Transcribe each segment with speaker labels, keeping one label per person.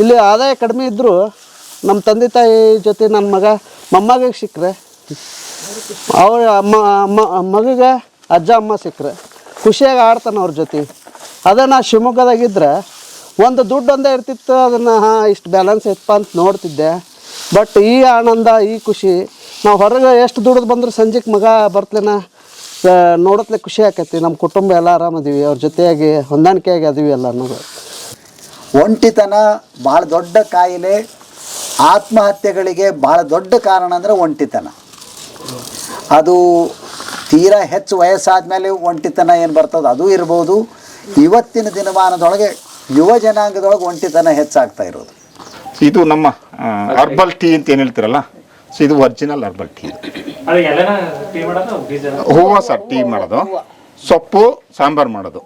Speaker 1: ಇಲ್ಲಿ ಆದಾಯ ಕಡಿಮೆ ಇದ್ದರೂ ನಮ್ಮ ತಂದೆ ತಾಯಿ ಜೊತೆ ನನ್ನ ಮಗ ಮೊಮ್ಮಗಿಗೆ ಸಿಕ್ಕರೆ, ಅವ್ರ ಅಮ್ಮ ಅಮ್ಮ, ಮಗಗೆ ಅಜ್ಜ, ಅಮ್ಮ ಸಿಕ್ಕರೆ, ಖುಷಿಯಾಗಿ ಆಡ್ತಾನೆ ಅವ್ರ ಜೊತೆ. ಅದೇ ನಾ ಶಿವಮೊಗ್ಗದಾಗಿದ್ದರೆ ಒಂದು ದುಡ್ಡು ಒಂದೇ ಇರ್ತಿತ್ತು, ಅದನ್ನು, ಹಾಂ, ಇಷ್ಟು ಬ್ಯಾಲೆನ್ಸ್ ಇತ್ತಪ್ಪ ಅಂತ ನೋಡ್ತಿದ್ದೆ. ಬಟ್ ಈ ಆನಂದ, ಈ ಖುಷಿ, ನಾವು ಹೊರಗೆ ಎಷ್ಟು ದುಡ್ದು ಬಂದರೂ ಸಂಜೆಗೆ ಮಗ ಬರ್ತಲೇನ ನೋಡತ್ಲೆ ಖುಷಿ ಆಕೈತಿ. ನಮ್ಮ ಕುಟುಂಬ ಎಲ್ಲ ಆರಾಮದೀವಿ, ಅವ್ರ ಜೊತೆಯಾಗಿ ಹೊಂದಾಣಿಕೆಯಾಗಿ ಅದೀವಿ ಎಲ್ಲ ಅನ್ನೋದು
Speaker 2: ಒಂಟಿತನ ಭಾಳ ದೊಡ್ಡ ಕಾಯಿಲೆ ಆತ್ಮಹತ್ಯೆಗಳಿಗೆ ಭಾಳ ದೊಡ್ಡ ಕಾರಣ ಅಂದರೆ ಒಂಟಿತನ. ಅದು ತೀರಾ ಹೆಚ್ಚು ವಯಸ್ಸಾದ ಮೇಲೆ ಒಂಟಿತನ ಏನು ಬರ್ತದೆ? ಅದು ಇರ್ಬೋದು. ಇವತ್ತಿನ ದಿನಮಾನದೊಳಗೆ ಯುವ ಜನಾಂಗದೊಳಗೆ ಒಂಟಿತನ ಹೆಚ್ಚಾಗ್ತಾ ಇರೋದು.
Speaker 3: ಇದು ನಮ್ಮ ಹರ್ಬಲ್ ಟೀ ಅಂತ ಏನು ಹೇಳ್ತಿರಲ್ಲ? ಸೊ ಇದು ಒರಿಜಿನಲ್ ಹರ್ಬಲ್ ಟೀ ಹೂವು ಸರ್ ಟೀ ಮಾಡೋದು. ಸೊಪ್ಪು ಸಾಂಬಾರು ಮಾಡೋದು.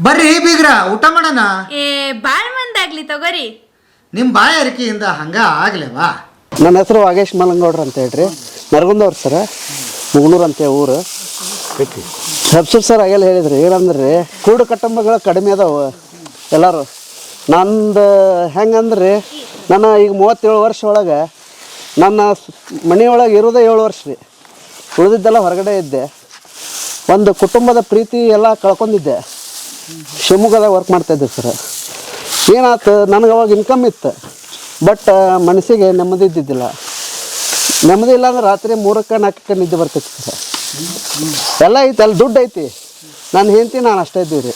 Speaker 4: ಬರ್ರಿ ಬೀಗ್ರ ಊಟ ಮಾಡೋಣ.
Speaker 5: ಏ ಬಾಳ್ ಮಂದಾಗ್ಲಿ ತಗೋರಿ.
Speaker 4: ನಿಮ್ಮ ಬಾಯ ಅರಿಕೆಯಿಂದ ಹಂಗ ಆಗ್ಲೇವಾ?
Speaker 1: ನನ್ನ ಹೆಸರು ವಾಗೇಶ್ ಮಲಂಗೌಡ್ರು ಅಂತ ಹೇಳ್ರಿ. ನರಗುಂದವ್ರು ಸರ. ಮುಗ್ನೂರು ಅಂತ ಊರು. ಸಬ್ಸಿಡ್ ಸರ್ ಆಗಲ್ಲ ಹೇಳಿದ್ರಿ. ಏನಂದ್ರೆ? ಕೂಡು ಕುಟುಂಬಗಳು ಕಡಿಮೆ ಅದಾವ. ಎಲ್ಲರೂ. ನಂದು ಹೆಂಗಂದ್ರೆ? ನನ್ನ ಈಗ ಮೂವತ್ತೇಳು ವರ್ಷ ಒಳಗೆ ನನ್ನ ಮನೆಯೊಳಗೆ ಇರೋದೇ ಏಳು ವರ್ಷ ರೀ. ಉಳಿದಿದ್ದೆಲ್ಲ ಹೊರಗಡೆ ಇದ್ದೆ. ಒಂದು ಕುಟುಂಬದ ಪ್ರೀತಿ ಎಲ್ಲ ಕಳ್ಕೊಂಡಿದ್ದೆ. ಶಿವಮೊಗ್ಗದಾಗ ವರ್ಕ್ ಮಾಡ್ತಾಯಿದ್ದೆ ಸರ್ ಏನಾಯ್ತು ನನಗೆ ಅವಾಗ ಇನ್ಕಮ್ ಇತ್ತು. ಬಟ್ ಮನಸ್ಸಿಗೆ ನೆಮ್ಮದಿ ಇದ್ದಿದ್ದಿಲ್ಲ. ನೆಮ್ಮದಿ ಇಲ್ಲ ಅಂದ್ರೆ ರಾತ್ರಿ ಮೂರಕ್ಕೆ, ನಾಲ್ಕಕ್ಕೆ ನಿದ್ದೆ ಬರ್ತೈತೆ ಸರ್ ಎಲ್ಲ ಐತಿ, ಅಲ್ಲಿ ದುಡ್ಡು ಐತಿ. ನಾನು ಹೆಂಡ್ತಿ, ನಾನು ಅಷ್ಟೇ ಇದ್ದೀವಿ ರೀ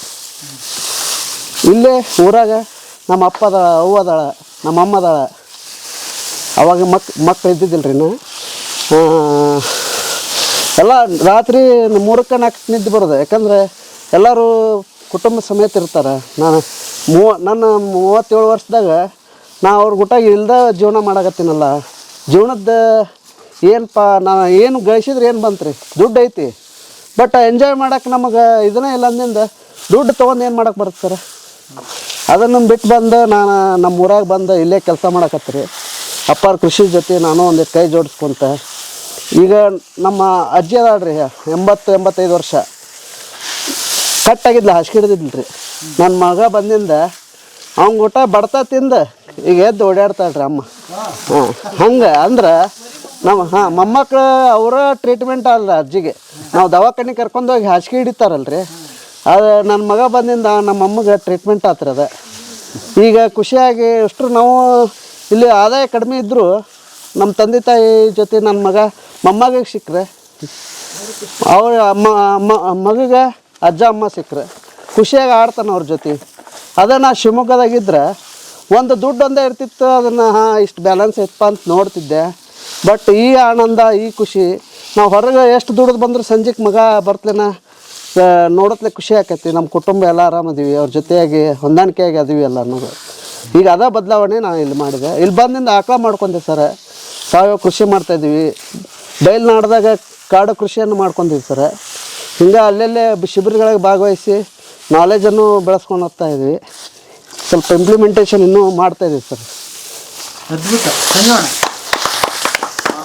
Speaker 1: ಇಲ್ಲೇ ಊರಾಗ ನಮ್ಮ ಅಪ್ಪ ಅದಾಳ ಅವ್ವ ನಮ್ಮ ಅಮ್ಮ ಅದಾಳ ಅವಾಗ ಮಕ್, ಮಕ್ಳು ಇದ್ದಿದ್ದಿಲ್ಲ ರೀ ನಾ ಎಲ್ಲ ರಾತ್ರಿ ಮೂರಕ್ಕೆ, ನಾಲ್ಕಕ್ಕೆ ನಿದ್ದೆ ಬರೋದು. ಯಾಕಂದ್ರೆ ಎಲ್ಲರೂ ಕುಟುಂಬ ಸಮೇತ ಇರ್ತಾರೆ. ನಾನು ಮೂವ, ನನ್ನ ಮೂವತ್ತೇಳು ವರ್ಷದಾಗ ನಾ ಅವ್ರ ಗುಟ್ಟಾಗಿ ಇಲ್ದ ಜೀವನ ಮಾಡಾಕತ್ತೀನಲ್ಲ. ಜೀವನದ ಏನಪ್ಪ ನಾನು ಏನು ಗಳಿಸಿದ್ರೆ ಏನು ಬಂತು ರೀ ದುಡ್ಡು ಐತಿ. ಬಟ್ ಎಂಜಾಯ್ ಮಾಡಕ್ಕೆ ನಮಗೆ ಇದನ್ನೇ ಇಲ್ಲ ಅಂದಿಂದ ದುಡ್ಡು ತೊಗೊಂಡು ಏನು ಮಾಡಕ್ಕೆ ಬರುತ್ತೆ ಸರ್? ಅದನ್ನು ಬಿಟ್ಟು ಬಂದು ನಾನು ನಮ್ಮ ಊರಾಗ ಬಂದು ಇಲ್ಲೇ ಕೆಲಸ ಮಾಡಕತ್ತೀರಿ. ಅಪ್ಪಾರ ಕೃಷಿ ಜೊತೆ ನಾನು ಒಂದು ಕೈ ಜೋಡಿಸ್ಕೊಂತ. ಈಗ ನಮ್ಮ ಅಜ್ಜಿ ಅದಾಳ್ರಿ, ಎಂಬತ್ತು, ಎಂಬತ್ತೈದು ವರ್ಷ. ಕಟ್ಟಾಗಿದ್ಲ ಆಗಿದ್ಲ ಹಿಡಿದಿದ್ಲು ರೀ. ನನ್ನ ಮಗ ಬಂದಿಂದ ಅವ್ನ ಊಟ ಬಡ್ತಾ ತಿಂದ ಈಗ ಎದ್ದು ಓಡಾಡ್ತಾಳ್ರಿ ಅಮ್ಮ. ಹಾಂ, ಹಂಗೆ ಅಂದ್ರೆ ನಮ್ಮ ಹಾಂ, ಮೊಮ್ಮಕ್ಳು ಅವರ ಟ್ರೀಟ್ಮೆಂಟ್ ಅಲ್ಲ ಅಜ್ಜಿಗೆ. ನಾವು ದವಾಖಾನೆ ಕರ್ಕೊಂಡೋಗಿ ಹಾಸಿಗೆ ಹಿಡಿತಾರಲ್ರಿ. ಅದು ನನ್ನ ಮಗ ಬಂದಿಂದ ನಮ್ಮ ಅಮ್ಮಗೆ ಟ್ರೀಟ್ಮೆಂಟ್ ಆತ್ರಿ ಅದ. ಈಗ ಖುಷಿಯಾಗಿ ಎಷ್ಟು ನಾವು ಇಲ್ಲಿ ಆದಾಯ ಕಡಿಮೆ ಇದ್ದರೂ ನಮ್ಮ ತಂದೆ ತಾಯಿ ಜೊತೆ ನನ್ನ ಮಗ ಮೊಮ್ಮಗಿಗೆ ಸಿಕ್ಕರೆ. ಅವ್ರ ಅಮ್ಮ, ಮಗಗೆ ಅಜ್ಜ, ಅಮ್ಮ ಸಿಕ್ಕರೆ. ಖುಷಿಯಾಗಿ ಆಡ್ತಾನೆ ಅವ್ರ ಜೊತೆ. ಅದೇ ನಾ ಶಿವಮೊಗ್ಗದಾಗಿದ್ದರೆ ಒಂದು ದುಡ್ಡು ಒಂದೇ ಇರ್ತಿತ್ತು, ಅದನ್ನು, ಹಾಂ, ಇಷ್ಟು ಬ್ಯಾಲೆನ್ಸ್ ಇತ್ತಪ್ಪ ಅಂತ ನೋಡ್ತಿದ್ದೆ. ಬಟ್ ಈ ಆನಂದ, ಈ ಖುಷಿ, ನಾವು ಹೊರಗೆ ಎಷ್ಟು ದುಡ್ದು ಬಂದರೂ ಸಂಜೆಗೆ ಮಗ ಬರ್ತಲೇನ ನೋಡತ್ಲೆ ಖುಷಿ ಆಕೈತಿ. ನಮ್ಮ ಕುಟುಂಬ ಎಲ್ಲ ಆರಾಮದೀವಿ, ಅವ್ರ ಜೊತೆಯಾಗಿ ಹೊಂದಾಣಿಕೆಯಾಗಿ ಅದೀವಿ ಎಲ್ಲ ಅನ್ನೋದು. ಈಗ ಅದ ಬದಲಾವಣೆ ನಾನು ಇಲ್ಲಿ ಮಾಡಿದೆ. ಇಲ್ಲಿ ಬಂದಿಂದ ಆಕಳ ಮಾಡ್ಕೊಂಡೆ ಸರ್. ಸಾವಯವ ಕೃಷಿ ಮಾಡ್ತಾಯಿದ್ದೀವಿ ಬಯಲ್ನಾಡ್ದಾಗ ಕಾಡು ಕೃಷಿಯನ್ನು ಮಾಡ್ಕೊಂತೀವಿ ಸರ್. ಹಿಂಗೆ ಅಲ್ಲಲ್ಲೇ ಶಿಬಿರಗಳಿಗೆ ಭಾಗವಹಿಸಿ ನಾಲೆಜನ್ನು ಬೆಳೆಸ್ಕೊಂಡು ಹೋಗ್ತಾ ಇದ್ವಿ. ಸ್ವಲ್ಪ ಇಂಪ್ಲಿಮೆಂಟೇಷನ್ ಇನ್ನೂ ಮಾಡ್ತಾ ಇದ್ದೀವಿ ಸರ್.
Speaker 4: ಅದ್ಭುತ. ಧನ್ಯವಾದ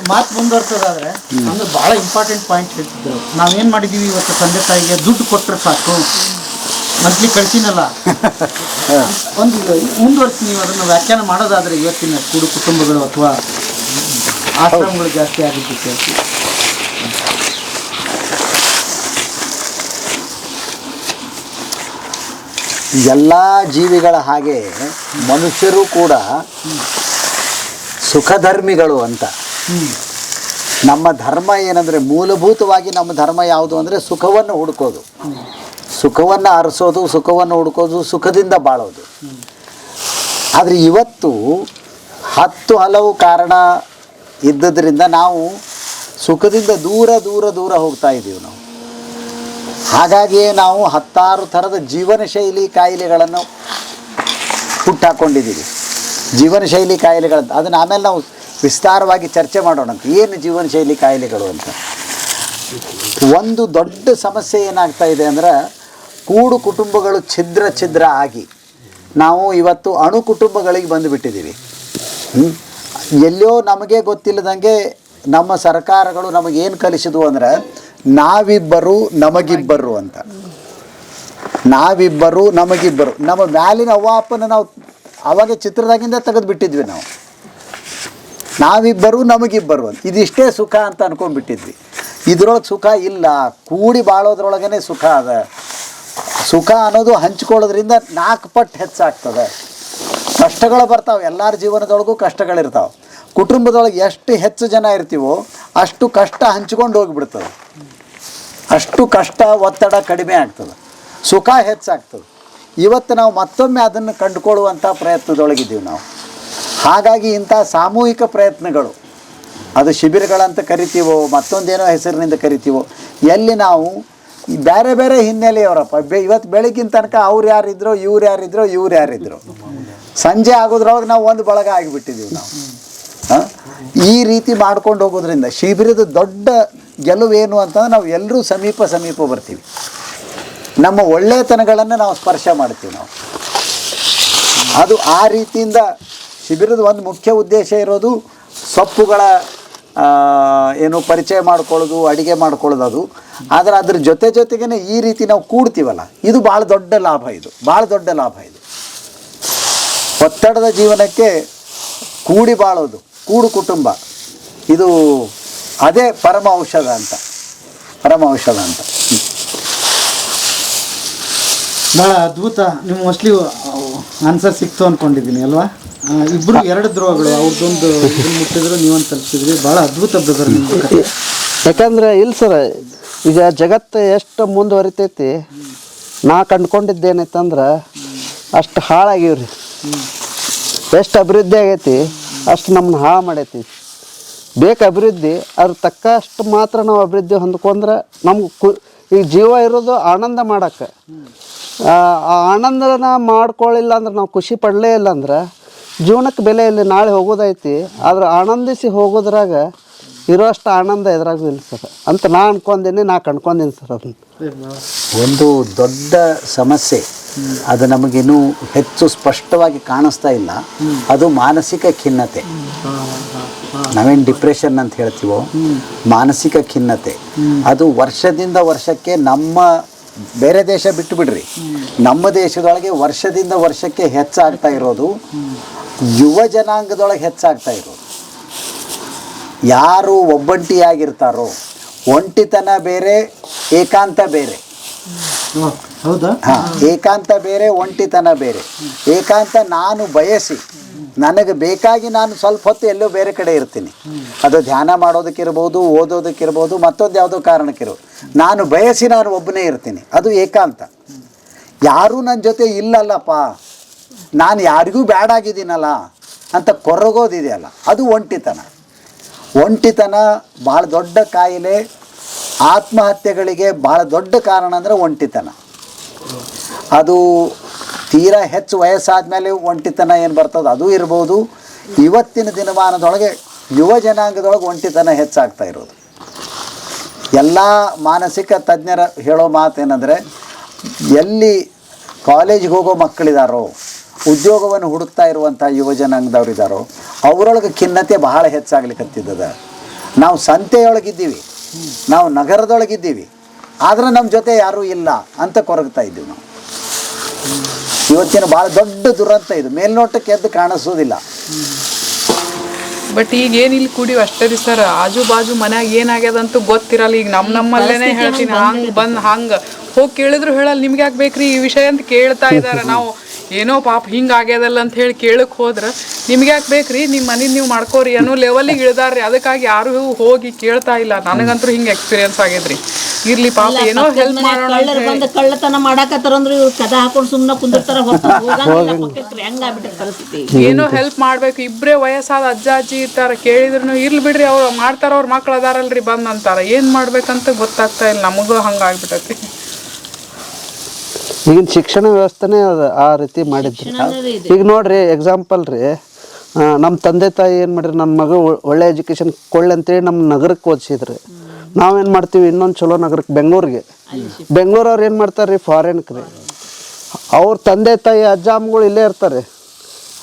Speaker 4: ಮಾತು ಮುಂದುವರ್ಸೋದಾದ್ರೆ ಒಂದು ಭಾಳ ಇಂಪಾರ್ಟೆಂಟ್ ಪಾಯಿಂಟ್ ಹೇಳ್ತಿದ್ರು. ನಾವೇನು ಮಾಡಿದ್ದೀವಿ ಇವತ್ತು ತಂದೆ ತಾಯಿಗೆ ದುಡ್ಡು ಕೊಟ್ಟರೆ ಸಾಕು. ಮಂತ್ಲಿ ಕಳಿಸಿನಲ್ಲ. ಒಂದು ಮುಂದುವರ್ಸಿ ನೀವು ಅದನ್ನು ವ್ಯಾಖ್ಯಾನ ಮಾಡೋದಾದ್ರೆ ಇವತ್ತಿನ ಕೂಡು ಕುಟುಂಬಗಳು ಅಥವಾ ಆಶ್ರಮಗಳು ಜಾಸ್ತಿ ಆಗಿದ್ದಕ್ಕೆ
Speaker 2: ಎಲ್ಲ ಜೀವಿಗಳ ಹಾಗೆ ಮನುಷ್ಯರು ಕೂಡ ಸುಖಧರ್ಮಿಗಳು ಅಂತ. ನಮ್ಮ ಧರ್ಮ ಏನಂದರೆ ಮೂಲಭೂತವಾಗಿ ನಮ್ಮ ಧರ್ಮ ಯಾವುದು ಅಂದರೆ ಸುಖವನ್ನು ಹುಡುಕೋದು. ಸುಖವನ್ನು ಅರಸೋದು ಸುಖವನ್ನು ಹುಡುಕೋದು, ಸುಖದಿಂದ ಬಾಳೋದು. ಆದರೆ ಇವತ್ತು ಹತ್ತು ಹಲವು ಕಾರಣ ಇದ್ದದರಿಂದ ನಾವು ಸುಖದಿಂದ ದೂರ ದೂರ ದೂರ ಹೋಗ್ತಾ ಇದ್ದೀವಿ ನಾವು. ಹಾಗಾಗಿಯೇ ನಾವು ಹತ್ತಾರು ಥರದ ಜೀವನ ಶೈಲಿ ಕಾಯಿಲೆಗಳನ್ನು ಹುಟ್ಟಾಕೊಂಡಿದ್ದೀವಿ. ಜೀವನ ಶೈಲಿ ಕಾಯಿಲೆಗಳಂತ, ಅದನ್ನು ಆಮೇಲೆ ನಾವು ವಿಸ್ತಾರವಾಗಿ ಚರ್ಚೆ ಮಾಡೋಣ ಏನು ಜೀವನ ಶೈಲಿ ಕಾಯಿಲೆಗಳು ಅಂತ? ಒಂದು ದೊಡ್ಡ ಸಮಸ್ಯೆ ಏನಾಗ್ತಾ ಇದೆ ಅಂದ್ರೆ, ಕೂಡು ಕುಟುಂಬಗಳು ಛಿದ್ರ ಛಿದ್ರ ಆಗಿ, ನಾವು ಇವತ್ತು ಅಣು ಕುಟುಂಬಗಳಿಗೆ ಬಂದುಬಿಟ್ಟಿದ್ದೀವಿ? ಎಲ್ಲೋ ನಮಗೆ ಗೊತ್ತಿಲ್ಲದಂಗೆ ನಮ್ಮ ಸರ್ಕಾರಗಳು ನಮಗೇನು ಕಲಿಸಿದ್ವು ಅಂದ್ರೆ ನಾವಿಬ್ಬರು ನಮಗಿಬ್ಬರು ಅಂತ. ನಾವಿಬ್ಬರು ನಮಗಿಬ್ಬರು. ನಮ್ಮ ಮ್ಯಾಲಿನ ಅವ್ವ ಅಪ್ಪನ ನಾವು ಅವಾಗ ಚಿತ್ರದಾಗಿಂದ ತೆಗೆದು ಬಿಟ್ಟಿದ್ವಿ ನಾವು. ನಾವಿಬ್ಬರು ನಮಗಿಬ್ಬರು ಅಂತ. ಇದಿಷ್ಟೇ ಸುಖ ಅಂತ ಅನ್ಕೊಂಡ್ಬಿಟ್ಟಿದ್ವಿ. ಇದ್ರೊಳಗೆ ಸುಖ ಇಲ್ಲ. ಕೂಡಿ ಬಾಳೋದ್ರೊಳಗೇನೆ ಸುಖ ಅದ. ಸುಖ ಅನ್ನೋದು ಹಂಚ್ಕೊಳ್ಳೋದ್ರಿಂದ ನಾಲ್ಕು ಪಟ್ಟು ಹೆಚ್ಚಾಗ್ತದೆ. ಕಷ್ಟಗಳು ಬರ್ತಾವೆ. ಎಲ್ಲರ ಜೀವನದೊಳಗೂ ಕಷ್ಟಗಳಿರ್ತಾವೆ. ಕುಟುಂಬದೊಳಗೆ ಎಷ್ಟು ಹೆಚ್ಚು ಜನ ಇರ್ತೀವೋ ಅಷ್ಟು ಕಷ್ಟ ಹಂಚ್ಕೊಂಡು ಹೋಗಿಬಿಡ್ತದೆ. ಅಷ್ಟು ಕಷ್ಟ, ಒತ್ತಡ ಕಡಿಮೆ ಆಗ್ತದೆ. ಸುಖ ಹೆಚ್ಚಾಗ್ತದೆ. ಇವತ್ತು ನಾವು ಮತ್ತೊಮ್ಮೆ ಅದನ್ನು ಕಂಡುಕೊಳ್ಳುವಂಥ ಪ್ರಯತ್ನದೊಳಗಿದ್ದೀವಿ ನಾವು. ಹಾಗಾಗಿ ಇಂಥ ಸಾಮೂಹಿಕ ಪ್ರಯತ್ನಗಳು, ಅದು ಶಿಬಿರಗಳಂತ ಕರಿತೀವೋ, ಮತ್ತೊಂದೇನೋ ಹೆಸರಿನಿಂದ ಕರಿತೀವೋ, ಎಲ್ಲಿ ನಾವು ಬೇರೆ ಬೇರೆ ಹಿನ್ನೆಲೆಯವರಪ್ಪ, ಬೆ, ಇವತ್ತು ಬೆಳಗಿನ ತನಕ ಅವ್ರು ಯಾರಿದ್ರು, ಇವ್ರು ಯಾರಿದ್ರು ಇವ್ರು ಯಾರಿದ್ರು. ಸಂಜೆ ಆಗೋದ್ರೊಳಗೆ ನಾವು ಒಂದು ಬಳಗ ಆಗಿಬಿಟ್ಟಿದ್ದೀವಿ ನಾವು? ಈ ರೀತಿ ಮಾಡ್ಕೊಂಡು ಹೋಗೋದ್ರಿಂದ ಶಿಬಿರದ ದೊಡ್ಡ ಗೆಲುವೇನು ಅಂತಂದ್ರೆ ನಾವು ಎಲ್ಲರೂ ಸಮೀಪ ಸಮೀಪ ಬರ್ತೀವಿ. ನಮ್ಮ ಒಳ್ಳೆಯತನಗಳನ್ನು ನಾವು ಸ್ಪರ್ಶ ಮಾಡ್ತೀವಿ ನಾವು. ಅದು ಆ ರೀತಿಯಿಂದ ಶಿಬಿರದ ಒಂದು ಮುಖ್ಯ ಉದ್ದೇಶ ಇರೋದು ಸೊಪ್ಪುಗಳ ಏನು ಪರಿಚಯ ಮಾಡ್ಕೊಳ್ಳೋದು, ಅಡುಗೆ ಮಾಡ್ಕೊಳ್ಳೋದು ಅದು. ಆದರೆ ಅದ್ರ ಜೊತೆ ಜೊತೆಗೇ ಈ ರೀತಿ ನಾವು ಕೂಡ್ತೀವಲ್ಲ. ಇದು ಭಾಳ ದೊಡ್ಡ ಲಾಭ ಇದು. ಭಾಳ ದೊಡ್ಡ ಲಾಭ ಇದು. ಒತ್ತಡದ ಜೀವನಕ್ಕೆ ಕೂಡಿ ಬಾಳೋದು. ಕೂಡು ಕುಟುಂಬ. ಇದು ಅದೇ ಪರಮ ಔಷಧ ಅಂತ. ಪರಮ ಔಷಧ ಅಂತ.
Speaker 4: ಭಾಳ ಅದ್ಭುತ. ನಿಮ್ಮ ಮೋಸ್ಟ್ಲಿ ಆನ್ಸರ್ ಸಿಕ್ತು ಅನ್ಕೊಂಡಿದ್ದೀನಿ ಅಲ್ವಾ? ಇಬ್ಬರು ಇಬ್ರು ಎರಡು ದ್ರೋಹಗಳು ಅವ್ರದ್ದೊಂದು ಮುಟ್ಟಿದ್ರು ಮುಟ್ಟಿದ್ರು ನೀವೊಂದು ತಲುಪಿಸಿದ್ರಿ ಭಾಳ ಅದ್ಭುತ ಬ್ರದರ್ ನಿಮ್ಮ ಕಥೆ.
Speaker 1: ಯಾಕಂದ್ರೆ ಇಲ್ಲ ಸರ್ ಈಗ ಜಗತ್ತು ಎಷ್ಟು ಮುಂದುವರಿತೈತಿ ನಾ ಕಂಡ್ಕೊಂಡಿದ್ದೇನೈತಂದ್ರೆ ಅಷ್ಟು ಹಾಳಾಗಿವ್ರಿ ಎಷ್ಟು ಅಭಿವೃದ್ಧಿ ಆಗೈತಿ ಅಷ್ಟು ನಮ್ಮನ್ನ ಹಾಳು ಮಾಡೈತಿ. ಬೇಕು ಅಭಿವೃದ್ಧಿ, ಅದ್ರ ತಕ್ಕಷ್ಟು ಮಾತ್ರ ನಾವು ಅಭಿವೃದ್ಧಿ ಹೊಂದ್ಕೊಂಡ್ರೆ ನಮ್ಗೆ ಕು ಈಗ ಜೀವ ಇರೋದು ಆನಂದ ಮಾಡೋಕ್ಕೆ ಆ ಆನಂದನ ಮಾಡ್ಕೊಳ್ಳಿಲ್ಲ ಅಂದ್ರೆ ನಾವು ಖುಷಿ ಪಡಲೇ ಇಲ್ಲ ಅಂದ್ರೆ ಜೀವನಕ್ಕೆ ಬೆಲೆ ಇಲ್ಲ ನಾಳೆ ಹೋಗೋದೈತಿ. ಆದ್ರೆ ಆನಂದಿಸಿ ಹೋಗೋದ್ರಾಗ ಇರೋಷ್ಟು ಆನಂದ ಇದ್ರಾಗೂ ಇಲ್ಲ ಸರ್. ಅಂತ ನಾ ಅನ್ಕೊಂಡೀನಿ, ನಾ ಕಣ್ಕೊಂಡಿನಿ ಸರ್ ಅದನ್ನ.
Speaker 2: ಒಂದು ದೊಡ್ಡ ಸಮಸ್ಯೆ. ಅದು ನಮಗಿನ್ನೂ ಹೆಚ್ಚು ಸ್ಪಷ್ಟವಾಗಿ ಕಾಣಿಸ್ತಾ ಇಲ್ಲ. ಅದು ಮಾನಸಿಕ ಖಿನ್ನತೆ. ನಾವೇನು ಡಿಪ್ರೆಷನ್ ಅಂತ ಹೇಳ್ತೀವೋ? ಮಾನಸಿಕ ಖಿನ್ನತೆ. ಅದು ವರ್ಷದಿಂದ ವರ್ಷಕ್ಕೆ ನಮ್ಮ ಬೇರೆ ದೇಶ ಬಿಟ್ಟು ಬಿಡ್ರಿ. ನಮ್ಮ ದೇಶದೊಳಗೆ ವರ್ಷದಿಂದ ವರ್ಷಕ್ಕೆ ಹೆಚ್ಚಾಗ್ತಾ ಇರೋದು, ಯುವ ಜನಾಂಗದೊಳಗೆ ಹೆಚ್ಚಾಗ್ತಾ ಇರೋದು. ಯಾರು ಒಬ್ಬಂಟಿಯಾಗಿರ್ತಾರೋ, ಒಂಟಿತನ ಬೇರೆ ಏಕಾಂತ ಬೇರೆ.
Speaker 4: ಹೌದಾ?
Speaker 2: ಏಕಾಂತ ಬೇರೆ ಒಂಟಿತನ ಬೇರೆ. ಏಕಾಂತ ನಾನು ಬಯಸಿ ನನಗೆ ಬೇಕಾಗಿ ನಾನು ಸ್ವಲ್ಪ ಹೊತ್ತು ಎಲ್ಲೋ ಬೇರೆ ಕಡೆ ಇರ್ತೀನಿ. ಅದು ಧ್ಯಾನ ಮಾಡೋದಕ್ಕಿರ್ಬೋದು ಓದೋದಕ್ಕಿರ್ಬೋದು ಮತ್ತೊಂದು ಯಾವುದೋ ಕಾರಣಕ್ಕಿರ್ಬೋದು. ನಾನು ಬಯಸಿ ನಾನು ಒಬ್ಬನೇ ಇರ್ತೀನಿ. ಅದು ಏಕಾಂತ. ಯಾರೂ ನನ್ನ ಜೊತೆ ಇಲ್ಲಲ್ಲಪ್ಪ. ನಾನು ಯಾರಿಗೂ ಬ್ಯಾಡಾಗಿದ್ದೀನಲ್ಲ ಅಂತ ಕೊರಗೋದಿದೆಯಲ್ಲ ಅದು ಒಂಟಿತನ. ಒಂಟಿತನ ಭಾಳ ದೊಡ್ಡ ಕಾಯಿಲೆ ಆತ್ಮಹತ್ಯೆಗಳಿಗೆ ಭಾಳ ದೊಡ್ಡ ಕಾರಣ ಅಂದರೆ ಒಂಟಿತನ. ಅದು ತೀರಾ ಹೆಚ್ಚು ವಯಸ್ಸಾದ್ಮೇಲೆ ಒಂಟಿತನ ಏನು ಬರ್ತದೆ? ಅದು ಇರ್ಬೋದು. ಇವತ್ತಿನ ದಿನಮಾನದೊಳಗೆ ಯುವ ಜನಾಂಗದೊಳಗೆ ಒಂಟಿತನ ಹೆಚ್ಚಾಗ್ತಾ ಇರೋದು. ಎಲ್ಲ ಮಾನಸಿಕ ತಜ್ಞರ ಹೇಳೋ ಮಾತೇನೆಂದರೆ, ಎಲ್ಲಿ ಕಾಲೇಜಿಗೆ ಹೋಗೋ ಮಕ್ಕಳಿದಾರೋ, ಉದ್ಯೋಗವನ್ನು ಹುಡುಕ್ತಾ ಇರುವಂಥ ಯುವ ಜನಾಂಗದವ್ರು ಇದ್ದಾರೋ ಅವರೊಳಗೆ ಖಿನ್ನತೆ ಬಹಳ ಹೆಚ್ಚಾಗ್ಲಿಕ್ಕತ್ತಿದ್ದದ ನಾವು ಸಂತೆಯೊಳಗಿದ್ದೀವಿ. ನಾವು ನಗರದೊಳಗಿದ್ದೀವಿ. ಆದರೆ ನಮ್ಮ ಜೊತೆ ಯಾರೂ ಇಲ್ಲ ಅಂತ ಕೊರಗ್ತಾ ಇದ್ದೀವಿ ನಾವು. ಇವತ್ತಿನ ಭಾಳ ದೊಡ್ಡ ದುರಂತ ಇದು. ಮೇಲ್ನೋಟಕ್ಕೆ ಎದ್ದು ಕಾಣಿಸೋದಿಲ್ಲ.
Speaker 6: ಬಟ್ ಈಗ ಏನ್ ಇಲ್ಲಿ ಕುಡಿವ್ ಅಷ್ಟೇ ರೀ ಸರ್ ಆಜು ಬಾಜು ಮನ್ಯಾಗ ಏನಾಗ್ಯದಂತೂ ಗೊತ್ತಿರಲ್ಲ. ಈಗ ನಮ್ಮ ನಮ್ಮಲ್ಲೇನೆ ಹೇಳ್ತೀನಿ. ಹಂಗ್ ಬಂದ್ ಹಂಗ ಹೋಗಿ ಕೇಳಿದ್ರು ಹೇಳಲ್ಲ ನಿಮ್ಗೆ ಯಾಕೆ ಬೇಕ್ರಿ ಈ ವಿಷಯ ಅಂತ ಕೇಳ್ತಾ ಇದಾರೆ ನಾವು. ಏನೋ ಪಾಪ ಹಿಂಗ ಆಗ್ಯದಲ್ಲ ಅಂತ ಹೇಳಿ ಕೇಳಕ್ ಹೋದ್ರ ನಿಮ್ಗೆ ಯಾಕೆ ಬೇಕ್ರಿ? ನಿಮ್ಮ ಮನೆ ನೀವು ಮಾಡ್ಕೋರಿ ಅನ್ನೋ ಲೆವೆಲಿಗೆ ಇಳ್ದಾರ್ರಿ. ಅದಕ್ಕಾಗಿ ಯಾರು ಹೋಗಿ ಕೇಳ್ತಾ ಇಲ್ಲ. ನನಗಂತೂ ಹಿಂಗ ಎಕ್ಸ್ಪೀರಿಯನ್ಸ್ ಆಗೈತ್ರಿ ಇರ್ಲಿ ಪಾಪ ಏನೋ ಹೆಲ್ಪ್ ಮಾಡೋಣ
Speaker 7: ಬಂದು ಕಳ್ಳತನ ಮಾಡಾಕತ್ತಾರಂದ್ರೆ ಇವ್ರು ಕದ ಹಾಕೊಂಡು ಸುಮ್ಮನೆ ಕುಂದಿರ್ತಾರ ಹೊರತು ಹೋಗಂಗಿಲ್ಲ. ಪಕ್ಕಕ್ಕೆ ಹೆಂಗಾಗ್ಬಿಟ್ಟೆ ಪರಿಸ್ಥಿತಿ?
Speaker 6: ಏನೋ ಹೆಲ್ಪ್ ಮಾಡ್ಬೇಕು. ಇಬ್ರೇ ವಯಸ್ಸಾದ ಅಜ್ಜ ಅಜ್ಜಿ ಇರ್ತಾರ. ಕೇಳಿದ್ರು ಇರ್ಲಿ ಬಿಡ್ರಿ ಅವ್ರು ಮಾಡ್ತಾರ ಅವ್ರ ಮಕ್ಳು ಅದಾರಲ್ರಿ ಬಂದ್ ಅಂತಾರ. ಏನ್ ಮಾಡ್ಬೇಕಂತ ಗೊತ್ತಾಗ್ತಾ ಇಲ್ಲ. ನಮಗೂ ಹಂಗಾಗ್ಬಿಟ್ಟೈತಿ
Speaker 1: ಈಗಿನ ಶಿಕ್ಷಣ ವ್ಯವಸ್ಥೆನೇ ಅದು ಆ ರೀತಿ ಮಾಡಿದ್ರು. ಈಗ ನೋಡ್ರಿ ಎಕ್ಸಾಂಪಲ್ ರೀ ನಮ್ಮ ತಂದೆ ತಾಯಿ ಏನು ಮಾಡ್ರಿ ನನ್ನ ಮಗ ಒಳ್ಳೆ ಎಜುಕೇಶನ್ ಕೊಳ್ಳಿ ಅಂತೇಳಿ ನಮ್ಮ ನಗರಕ್ಕೆ ಓದಿಸಿದ್ರಿ. ನಾವೇನು ಮಾಡ್ತೀವಿ ಇನ್ನೊಂದು ಚಲೋ ನಗರಕ್ಕೆ ಬೆಂಗಳೂರಿಗೆ. ಬೆಂಗಳೂರವ್ರು ಏನು ಮಾಡ್ತಾರೆ ರೀ ಫಾರಿನ್ಗೆ ರೀ. ಅವ್ರ ತಂದೆ ತಾಯಿ ಅಜ್ಜ ಅಮ್ಮಗಳು ಇಲ್ಲೇ ಇರ್ತಾರೆ.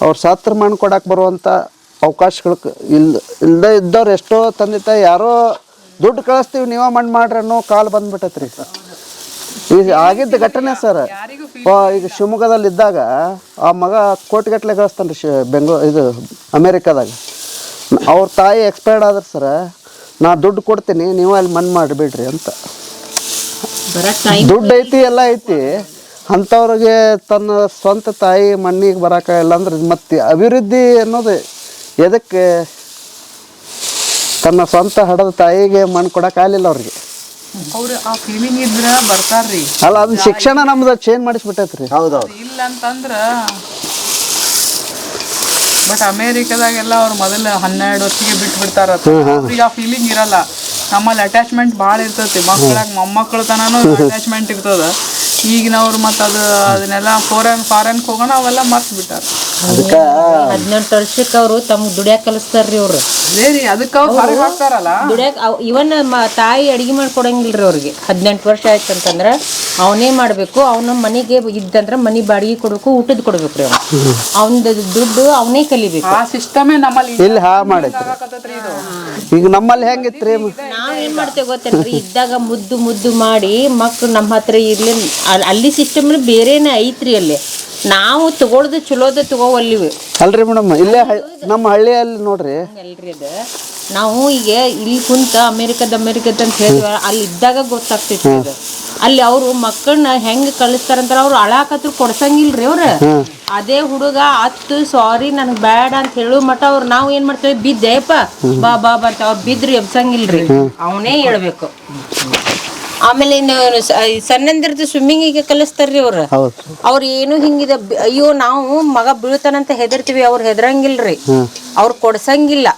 Speaker 1: ಅವ್ರು ಸಾತ್ರ ಮಾಡ್ಕೊಡಕ್ಕೆ ಬರುವಂಥ ಅವಕಾಶಗಳು ಇಲ್ಲ ಇಲ್ಲದೆ ಇದ್ದವ್ರು ಎಷ್ಟೋ ತಂದೆ ತಾಯಿ ಯಾರೋ ದುಡ್ಡು ಕಳಿಸ್ತೀವಿ ನೀವೇ ಮಣ್ಣು ಮಾಡ್ರಿ ಅನ್ನೋ ಕಾಲು ಬಂದ್ಬಿಟ್ಟೈತೆ ರೀ ಈಗ ಆಗಿದ್ದ ಘಟನೆ ಸರ್. ಈಗ ಶಿವಮೊಗ್ಗದಲ್ಲಿ ಇದ್ದಾಗ ಆ ಮಗ ಕೋಟಿಗಟ್ಟಲೆ ಕಳಿಸ್ತಾನೆ ರೀ ಬೆಂಗಳೂರು ಇದು ಅಮೇರಿಕಾದಾಗ. ಅವ್ರ ತಾಯಿ ಎಕ್ಸ್ಪೈರ್ಡ್ ಆದ್ರೆ ಸರ್ ನಾ ದುಡ್ಡು ಕೊಡ್ತೀನಿ ನೀವು ಅಲ್ಲಿ ಮನ್ ಮಾಡಿಬಿಡ್ರಿ ಅಂತ. ದುಡ್ಡು ಐತಿ ಎಲ್ಲ ಐತಿ. ಅಂಥವ್ರಿಗೆ ತನ್ನ ಸ್ವಂತ ತಾಯಿ ಮಣ್ಣಿಗೆ ಬರೋಕ್ಕಾಗಲ್ಲ ಅಂದ್ರೆ ಮತ್ತೆ ಅಭಿವೃದ್ಧಿ ಅನ್ನೋದು ಎದಕ್ಕೆ ತನ್ನ ಸ್ವಂತ ಹಡದ ತಾಯಿಗೆ ಮಣ್ಣು ಆಗಲಿಲ್ಲ ಅವ್ರಿಗೆ.
Speaker 6: ಅವ್ರು ಆ ಫೀಲಿಂಗ್ ಇದ್ರ ಬರ್ತಾರ್ರಿ.
Speaker 1: ಅಲ್ಲ ಅದು ಶಿಕ್ಷಣ ನಮ್ದು ಚೇಂಜ್ ಮಾಡಿಸ್ಬಿಟ್ಟೈತ್ರಿ.
Speaker 2: ಹೌದೌದು.
Speaker 6: ಇಲ್ಲ ಅಂತಂದ್ರ ಬಟ್ ಅಮೇರಿಕಾದಾಗೆಲ್ಲ ಅವ್ರು ಮೊದಲ ಹನ್ನೆರಡು ವರ್ಷಕ್ಕೆ ಬಿಟ್ಟು ಬಿಡ್ತಾರ ಅವ್ರಿಗೆ ಆ ಫೀಲಿಂಗ್ ಇರಲ್ಲ. ನಮ್ಮಲ್ಲಿ ಅಟ್ಯಾಚ್ಮೆಂಟ್ ಭಾಳ ಇರ್ತೈತಿ. ಮಕ್ಕಳಾಗ ಮೊಮ್ಮಕ್ಕಳ ತನೂ ಅಟ್ಯಾಚ್ಮೆಂಟ್ ಇರ್ತದ. ಈಗಿನವ್ರು ಮತ್ತೆ ಅದು ಅದನ್ನೆಲ್ಲ ಫಾರೆನ್ ಫಾರೆನ್ ಹೋಗೋಣ ಅವೆಲ್ಲ ಮರ್ತು ಬಿಟ್ಟಾರ
Speaker 2: ಅದಕ್ಕೆ
Speaker 7: ಹದಿನೆಂಟು ವರ್ಷಕ್ಕೆ ಅವರು ತಮ್ಗೆ ದುಡ್ಯಾಕ ಕಲಿಸ್ತಾರ್ರಿ ಅವ್ರು. ಇವನ್ ತಾಯಿ ಅಡಿಗೆ ಮಾಡ್ಕೊಡಂಗಿಲ್ರಿ ಅವ್ರಿಗೆ. ಹದಿನೆಂಟು ವರ್ಷ ಆಯ್ತು ಅಂತಂದ್ರ ಅವನೇ ಮಾಡ್ಬೇಕು ಅವನ ಮನೆಗೆ ಇದ್ದಂದ್ರ ಮನಿ ಬಾಡಿಗೆ ಕೊಡ್ಬೇಕು ಊಟದ ಕೊಡ್ಬೇಕು ರೀ ಅವನ್ ದುಡ್ಡು ಅವನೇ ಕಲಿಬೇಕು.
Speaker 6: ಆ ಸಿಸ್ಟಮೇ ನಮ್ಮಲ್ಲಿ
Speaker 1: ಇಲ್ಲಿ ಹಾ ಮಾಡೈತ್ರಿ ಈಗ ನಮ್ಮಲ್ಲಿ ಹೆಂಗಿತ್ರಿ?
Speaker 7: ನಾವ್ ಏನ್ ಮಾಡ್ತೇವೆ ಗೊತ್ತೇನ್ರಿ? ಇದ್ದಾಗ ಮುದ್ದು ಮುದ್ದು ಮಾಡಿ ಮಕ್ಳು ನಮ್ಮ ಹತ್ರ ಇರ್ಲಿ ಅಲ್- ಅಲ್ಲಿ ಸಿಸ್ಟಮ್ ಬೇರೆನೆ ಐತ್ರಿ ಅಲ್ಲಿ. ನಾವು ತಗೊಳ್ದು ಚಲೋದ ತಗೋವಲ್ಲಿವಿ.
Speaker 1: ಅಲ್ರಿ ಮೇಡಮ್ ಇಲ್ಲೇ ನಮ್ಮ ಹಳ್ಳಿಯಲ್ಲಿ ನೋಡ್ರಿ.
Speaker 7: ಅದು ನಾವು ಈಗ ಇಲ್ಲಿ ಕುಂತ ಅಮೇರಿಕದ ಅಮೇರಿಕದ ಅಂತ ಹೇಳ್ತೀವಿ ಅಲ್ಲಿ ಇದ್ದಾಗ ಗೊತ್ತಾಗ್ತಿತ್ತು ಅಲ್ಲಿ ಅವರು ಮಕ್ಕಳನ್ನ ಹೆಂಗ್ ಕಳಿಸ್ತಾರಂತ ಅವ್ರು ಅಳಾಕತ್ರ ಕೊಡ್ಸಂಗಿಲ್ರಿ ಅವ್ರ. ಅದೇ ಹುಡುಗ ಅತ್ತು ಸಾರಿ ನನಗ್ ಬೇಡ ಅಂತ ಹೇಳು ಮಟ ಅವ್ರು ನಾವು ಏನ್ ಮಾಡ್ತೇವೆ? ಬಿದ್ದೇಪ ಬಾ ಬಾ ಬಾ ಅಂತ ಅವ್ರು ಬಿದ್ರಿ ಎಬ್ಸಂಗಿಲ್ರಿ. ಅವನೇ ಹೇಳ್ಬೇಕು. ಆಮೇಲೆ ಇನ್ನು ಸಣ್ಣಂದಿರದ ಸ್ವಿಮ್ಮಿಂಗ್ ಸಣ್ಣಂದಿರ್ದು ಸ್ವಿಮ್ಮಿಂಗಿಗೆ ಕಲಿಸ್ತಾರ್ರಿ ಅವ್ರ. ಅವ್ರು ಏನು ಹಿಂಗಿದೆ? ಅಯ್ಯೋ ನಾವು ಮಗ ಬೀಳ್ತಾನಂತ ಹೆದರ್ತೀವಿ ಅವ್ರು ಹೆದರಂಗಿಲ್ರಿ. ಅವ್ರು ಕೊಡ್ಸಂಗಿಲ್ಲ.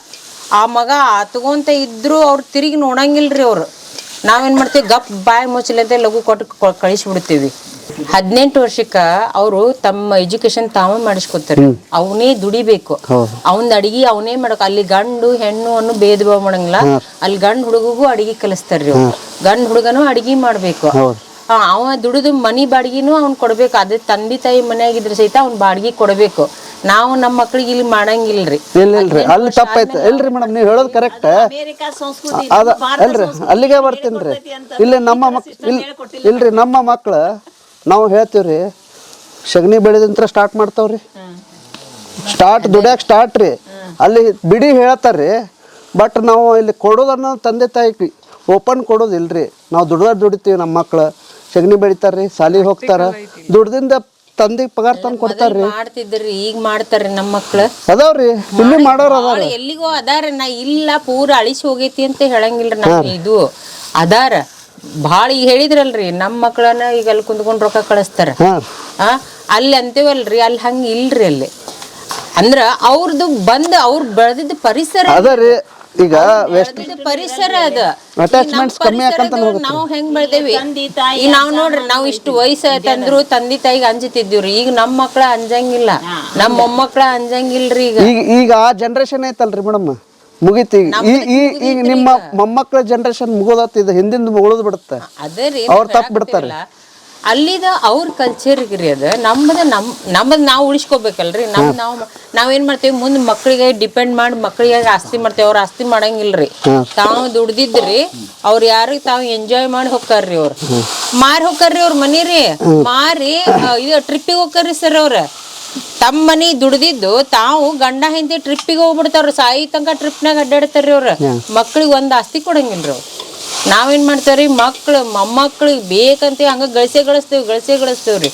Speaker 7: ಆ ಮಗ ತಗೊಂತ ಇದ್ರು ಅವ್ರು ತಿರುಗಿ ನೋಡಂಗಿಲ್ರಿ ಅವ್ರು. ನಾವೇನ್ ಮಾಡ್ತೀವಿ ಗಪ್ ಬಾಯಿ ಮುಚ್ಚಲಂತೆ ಲಘು ಕೊಟ್ಟು ಕಳಿಸ್ಬಿಡ್ತೀವಿ. ಹದಿನೆಂಟು ವರ್ಷಕ್ಕ ಅವರು ತಮ್ಮ ಎಜುಕೇಶನ್ ತಾವೇ ಮಾಡಿಸ್ಕೊತಾರೆ. ಅವನೇ ದುಡಿಬೇಕು. ಅವನ್ ಅಡಿಗೆ ಅವನೇ ಮಾಡಕ್ ಅಲ್ಲಿ ಗಂಡು ಹೆಣ್ಣು ಅನ್ನೋ ಭೇದ ಭಾವ ಮಾಡಂಗಿಲ್ಲ. ಅಲ್ಲಿ ಗಂಡು ಹುಡುಗಗೂ ಅಡಿಗೆ ಕಲಿಸ್ತಾರ್ರಿ ಅವ್ರು. ಗಂಡು ಹುಡುಗನು ಅಡಿಗೆ ಮಾಡ್ಬೇಕು. ಅವ ದುಡಿದು ಮನಿ ಬಾಡಿಗೆನೂ ಅವ್ನ್ ಕೊಡ್ಬೇಕು. ಅದೇ ತಂದೆ ತಾಯಿ ಮನೆಯಾಗಿದ್ರೆ ಸಹಿತ ಅವ್ನ್ ಬಾಡಿಗೆ ಕೊಡ್ಬೇಕು. ನಾವು ನಮ್ಮ ಮಕ್ಳಿಗೆ ಇಲ್ಲಿ ಮಾಡಂಗಿಲ್ರಿ.
Speaker 1: ಇಲ್ಲ ಇಲ್ರಿ ಅಲ್ಲಿ ತಪ್ಪೈತೆ ಇಲ್ರಿ ಮೇಡಮ್ ನೀವು ಹೇಳೋದು ಕರೆಕ್ಟ್ ಅದ ಅಲ್ರಿ ಅಲ್ಲಿಗೆ ಬರ್ತೀನಿ ರೀ. ಇಲ್ಲಿ ನಮ್ಮ ಮಕ್ ಇಲ್ಲ ಇಲ್ರಿ ನಮ್ಮ ಮಕ್ಳು ನಾವು ಹೇಳ್ತೀವ್ರಿ ಸಗಣಿ ನಂತರ ಸ್ಟಾರ್ಟ್ ಮಾಡ್ತಾವ್ರಿ. ಸ್ಟಾರ್ಟ್ ದುಡ್ಯಾಕ ಸ್ಟಾರ್ಟ್ ರೀ. ಅಲ್ಲಿ ಬಿಡಿ ಹೇಳ್ತಾರ್ರಿ ಬಟ್ ನಾವು ಇಲ್ಲಿ ಕೊಡೋದನ್ನ ತಂದೆ ತಾಯಿ ಓಪನ್ ಕೊಡೋದಿಲ್ರಿ. ನಾವು ದುಡ್ದ ದುಡಿತೀವಿ ನಮ್ಮ ಮಕ್ಳು. ಸಗಣಿ ಬೆಳಿತಾರ್ರಿ ಸಾಲಿಗೆ ಹೋಗ್ತಾರ. ದುಡ್ದಿಂದ ತಂದಿ ಪಗಾರ ತಂದು ಕೊಡ್ತಾರ್ರಿ.
Speaker 7: ಮಾಡ್ತಿದ್ರಿ ಈಗ ಮಾಡ್ತಾರ್ರಿ ನಮ್ಮ ಮಕ್ಳು.
Speaker 1: ಅದಾವ್ರಿ ಇಲ್ಲಿ ಮಾಡೋರು ಅದಾರ
Speaker 7: ಎಲ್ಲಿಗೋ ಅದಾರ ನಾ ಇಲ್ಲ ಪೂರ ಅಳಿಸಿ ಹೋಗೈತಿ ಅಂತ ಹೇಳಂಗಿಲ್ರಿ ನಾ ಇದು. ಅದಾರ. ಭಾಳ ಈಗ ಹೇಳಿದ್ರಲ್ರಿ ನಮ್ಮ ಮಕ್ಳನ್ನ ಈಗ ಅಲ್ಲಿ ಕುಂದ್ಕೊಂಡು ರೊಕ್ಕ ಕಳಿಸ್ತಾರ.
Speaker 1: ಹಾಂ
Speaker 7: ಆ ಅಲ್ಲಿ ಅಂತೇವಲ್ರಿ ಅಲ್ಲಿ ಹಂಗ ಇಲ್ರಿ ಅಲ್ಲಿ. ಅಂದ್ರ ಅವ್ರದ್ದು ಬಂದ್ ಅವ್ರು ಬೆಳೆದಿದ್ದ ಪರಿಸರ
Speaker 1: ಅದ ರೀ. ಈಗ ವೆಸ್ಟ್
Speaker 7: ಪರಿಸರ ಅದ.
Speaker 1: ಅಟ್ಯಾಚ್ಮೆಂಟ್ಸ್ ಕಮ್ಮಿ ಆಕಂತ.
Speaker 7: ನಾವು ಹೆಂಗ್ ಬೆಳ್ದೇವಿ? ಈಗ ನಾವ್ ನೋಡ್ರಿ ನಾವ್ ಇಷ್ಟು ವಯಸ್ಸಾಯ್ತಂದ್ರು ತಂದೆ ತಾಯಿಗೆ ಅಂಜತಿದ್ದೀವ್ರಿ. ಈಗ ನಮ್ಮ ಮಕ್ಳ ಅಂಜಂಗಿಲ್ಲ. ನಮ್ಮ ಮೊಮ್ಮಕ್ಳ ಅಂಜಂಗಿಲ್ರಿ ಈಗ.
Speaker 1: ಈಗ ಈಗ ಆ ಜನರೇಷನ್ ಐತಲ್ರಿ ಮೇಡಮ್. ಮುಗಿತಿ ಈಗ. ನಿಮ್ಮ ಮೊಮ್ಮಕ್ಕಳ ಜನರೇಷನ್ ಮುಗೋದತ್ತ ಇದು ಹಿಂದಿಂದ ಮುಗಿದು ಬಿಡುತ್ತೆ.
Speaker 7: ಅದೇ ರೀ
Speaker 1: ತಪ್ಪ ತಪ್ಪ್ ಬಿಡ್ತಾರೆ.
Speaker 7: ಅಲ್ಲಿದ ಅವ್ರ ಕಲ್ಚರ್ ರೀ ಅದ. ನಮ್ಮದ ನಮ್ ನಮ್ದ್ ನಾವು ಉಳಿಸ್ಕೋಬೇಕಲ್ರಿ. ನಮ್ ನಾವು ನಾವೇನ್ ಮಾಡ್ತೇವಿ? ಮುಂದ್ ಮಕ್ಳಿಗೆ ಡಿಪೆಂಡ್ ಮಾಡಿ ಮಕ್ಳಿಗೆ ಆಸ್ತಿ ಮಾಡ್ತೇವೆ. ಅವ್ರ ಆಸ್ತಿ ಮಾಡಂಗಿಲ್ರಿ. ತಾವು ದುಡ್ದಿದ್ರಿ ಅವ್ರ ಯಾರಿಗೆ ತಾವು ಎಂಜಾಯ್ ಮಾಡಿ ಹೋಗ್ತಾರ್ರಿ ಅವ್ರ. ಮಾರಿ ಹೋಗ್ತಾರ್ರಿ ಅವ್ರ ಮನಿ ರೀ ಮಾರಿ ಇದ ಟ್ರಿಪ್ಪಿಗೆ ಹೋಗ್ತಾರ್ರಿ ಸರ್ ಅವ್ರ. ತಮ್ಮ ಮನಿ ದುಡ್ದಿದ್ದು ತಾವು ಗಂಡ ಹೆಂಡತಿ ಟ್ರಿಪ್ಪಿಗೆ ಹೋಗ್ಬಿಡ್ತಾವ್ರ ಸಾಯಿ ತನಕ ಟ್ರಿಪ್ನಾಗ ಅಡ್ಡಾಡ್ತಾರ್ರಿ ಅವ್ರ. ಮಕ್ಳಿಗೆ ಒಂದ್ ಆಸ್ತಿ ಕೊಡಂಗಿಲ್ರಿ ಅವ್ರು. ನಾವೇನ್ ಮಾಡ್ತೇವ್ರಿ? ಮಕ್ಳು ಮೊಮ್ಮಕ್ಳಿಗೆ ಬೇಕಂತ ಹಂಗ ಗಳಿಸೆ ಗಳಿಸ್ತೇವ್ ಗಳಸೆ ಗಳಿಸ್ತೇವ್ರಿ.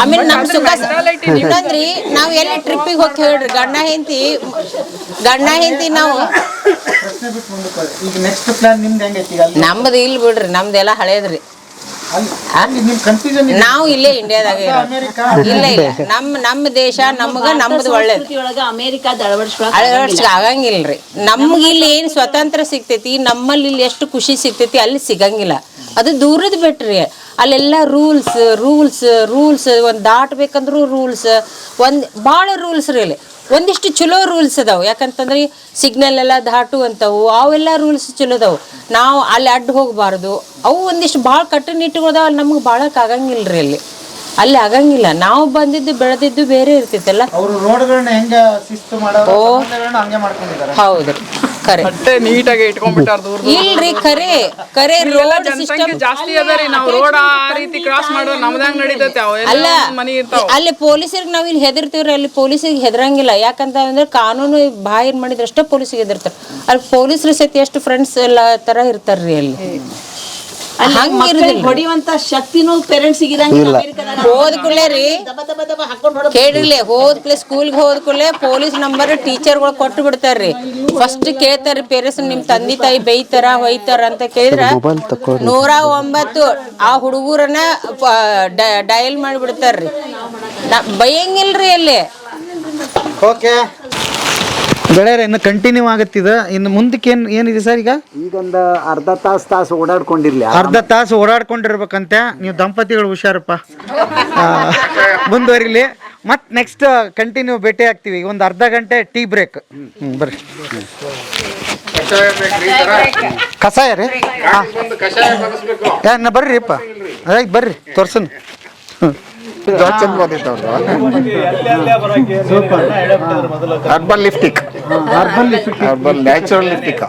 Speaker 7: ಆಮೇಲೆ ನಮ್ ಸುಖ ಇಲ್ಲಂದ್ರಿ ನಾವ್ ಎಲ್ಲಿ ಟ್ರಿಪ್ಪಿಗೆ ಹೋಗಿ ಹೇಳ್ರಿ ಗಂಡ ಹೆಂಡತಿ ಗಂಡ ಹೆಂಡತಿ ನಾವು
Speaker 4: ನಮ್ದು
Speaker 7: ಇಲ್ ಬಿಡ್ರಿ ನಮ್ದೆಲ್ಲ ಹಳೇದ್ರಿ
Speaker 4: ಅಲ್ಲಿ ಅಲ್ಲಿ ನಿಮ್ ಕನ್ಫ್ಯೂಷನ್
Speaker 7: ನಾವು ಇಲ್ಲೇ ಇಂಡಿಯಾದಾಗ. ಇಲ್ಲ ಇಲ್ಲ. ನಮ್ಮ ನಮ್ಮ ದೇಶ ನಮ್ಗ ನಮ್ದು ಒಳ್ಳೇದು. ಅಳವಡಿಸ್ಕ ಆಗಂಗಿಲ್ರಿ. ನಮ್ಗೆ ಇಲ್ಲಿ ಏನ್ ಸ್ವತಂತ್ರ ಸಿಗ್ತೈತಿ ನಮ್ಮಲ್ಲಿ ಇಲ್ಲಿ ಎಷ್ಟು ಖುಷಿ ಸಿಗ್ತೈತಿ ಅಲ್ಲಿ ಸಿಗಂಗಿಲ್ಲ. ಅದು ದೂರದ ಬಿಟ್ರಿ. ಅಲ್ಲೆಲ್ಲ ರೂಲ್ಸ್ ರೂಲ್ಸ್ ರೂಲ್ಸ್ ಒಂದ್ ದಾಟ್ಬೇಕಂದ್ರೂ ರೂಲ್ಸ್ ಒಂದ್ ಭಾಳ ರೂಲ್ಸ್ ರೀ ಅಲ್ಲಿ. ಒಂದಿಷ್ಟು ಚಲೋ ರೂಲ್ಸ್ ಅದಾವ. ಯಾಕಂತಂದ್ರೆ ಸಿಗ್ನಲ್ ಎಲ್ಲ ದಾಟುವಂಥವು ಅವೆಲ್ಲ ರೂಲ್ಸ್ ಚಲೋ ಅದಾವು. ನಾವು ಅಲ್ಲಿ ಅಡ್ಡ ಹೋಗಬಾರ್ದು. ಅವು ಒಂದಿಷ್ಟು ಭಾಳ ಕಟ್ಟುನಿಟ್ಟುಗಳದಾವ ಅಲ್ಲಿ ನಮ್ಗೆ ಭಾಳಕ್ಕೆ ರೀ ಅಲ್ಲಿ. ಅಲ್ಲಿ ಆಗಂಗಿಲ್ಲ. ನಾವು ಬಂದಿದ್ದು ಬೆಳೆದಿದ್ದು ಬೇರೆ ಇರ್ತಿತ್ತಲ್ಲ?
Speaker 4: ಅವರು ರೋಡ್ಗಳನ್ನ ಹೆಂಗ ಶಿಸ್ತು ಮಾಡೋರು ಸಂಬಂಧಗಳನ್ನ ಹಂಗೆ ಮಾಡ್ಕೊಂಡಿದ್ದಾರೆ.
Speaker 7: ಹೌದು.
Speaker 6: ಕರೆ. ನೀಟಾಗಿ ಇಟ್ಕೊಂಡ್ಬಿಟ್ಟಾರ ದೂರ
Speaker 7: ಇಲ್ರಿ ಖರೆ
Speaker 6: ಕರೆ
Speaker 7: ರೋಡ್
Speaker 6: ಜನಸಂಖ್ಯೆ
Speaker 7: ಸಿಸ್ಟಮ್
Speaker 6: ಜಾಸ್ತಿ ಅದ ರೀ. ನಾವು ರೋಡ್ ಆ ರೀತಿ ಕ್ರಾಸ್ ಮಾಡೋ ನಮ್ದಂಗ್ ನಡೀತೈತೆ.
Speaker 7: ಅಲ್ಲ
Speaker 6: ಅವೆಲ್ಲ ಮನಿ ಇರ್ತಾವ.
Speaker 7: ಅಲ್ಲಿ ಪೊಲೀಸರಿಗೆ ನಾವು ಇಲ್ಲಿ ಹೆದರ್ತೀವ್ರಿ. ಅಲ್ಲಿ ಪೊಲೀಸಿಗೆ ಹೆದರಂಗಿಲ್ಲ. ಯಾಕಂತ ಅಂದ್ರೆ ಕಾನೂನು ಬಾಹಿರ್ ಮಾಡಿದ್ರಷ್ಟೇ ಪೊಲೀಸಿಗೆ ಹೆದರ್ತಾರೆ. ಅಲ್ಲಿ ಪೊಲೀಸರು ಸತಿ ಎಷ್ಟು ಫ್ರೆಂಡ್ಸ್ ಎಲ್ಲ ತರ ಇರ್ತಾರ್ರಿ ಅಲ್ಲಿ.
Speaker 8: ಹೊಡಿಯುವಂತ ಶಕ್ತಿನೂ ಪೇರೆಂಟ್ಸ್ ಇರಂಗಿಲ್ಲ.
Speaker 7: ಹೋದ ಕೂಡಲೇ ರೀ.
Speaker 8: ದಬ ದಬ ದಬ ಹಾಕೊಂಡು ಹೊಡ
Speaker 7: ಕೇಳಿರ್ಲಿ ಹೋದ್ ಕೂಡಲೇ ಸ್ಕೂಲ್ಗೆ ಹೋದ ಕೂಡಲೇ ಪೊಲೀಸ್ ನಂಬರ್ ಟೀಚರ್ಗಳು ಕೊಟ್ಟು ಬಿಡ್ತಾರ್ರಿ ಫಸ್ಟ್ ಕೇಳ್ತಾರ ಪೇರೆಂಟ್ಸ್ ನಿಮ್ ತಂದೆ ತಾಯಿ ಬೈತಾರ ಹೊಯ್ತಾರ? ಅಂತ ಕೇಳಿದ್ರ ನೂರ ಒಂಬತ್ತು ಆ ಹುಡುಗರನ್ನ ಡಯಲ್ ಮಾಡಿಬಿಡ್ತಾರ್ರಿ ನಾ- ಬೈಯಂಗಿಲ್ರಿ ಅಲ್ಲಿ.
Speaker 4: ಓಕೆ ಗೆಳೆಯರ ಇನ್ನು ಕಂಟಿನ್ಯೂ ಆಗತ್ತಿದ. ಇನ್ನು ಮುಂದಕ್ಕೆ ಏನು ಏನಿದೆ ಸರ್ ಈಗ?
Speaker 2: ಈಗೊಂದು ಅರ್ಧ ತಾಸು ತಾಸು ಓಡಾಡ್ಕೊಂಡಿರ್ಲಿ
Speaker 4: ಅರ್ಧ ತಾಸು ಓಡಾಡ್ಕೊಂಡಿರ್ಬೇಕಂತೆ. ನೀವು ದಂಪತಿಗಳು ಹುಷಾರಪ್ಪ. ಮುಂದುವರಿಲಿ. ಮತ್ತೆ ನೆಕ್ಸ್ಟ್ ಕಂಟಿನ್ಯೂ ಭೇಟಿ ಆಗ್ತೀವಿ. ಈಗ ಒಂದು ಅರ್ಧ ಗಂಟೆ ಟೀ ಬ್ರೇಕ್. ಹ್ಞೂ ಬರ್ರಿ. ಕಷಾಯ ರೀ? ಹಾಂ. ಬರ್ರಿಪ್ಪ ಅದಾಗಿ ಬರ್ರಿ ತೋರ್ಸನ್.
Speaker 3: ಚಂದ ಬಂದಿತ್ತು herbal lipstick urban natural lipstick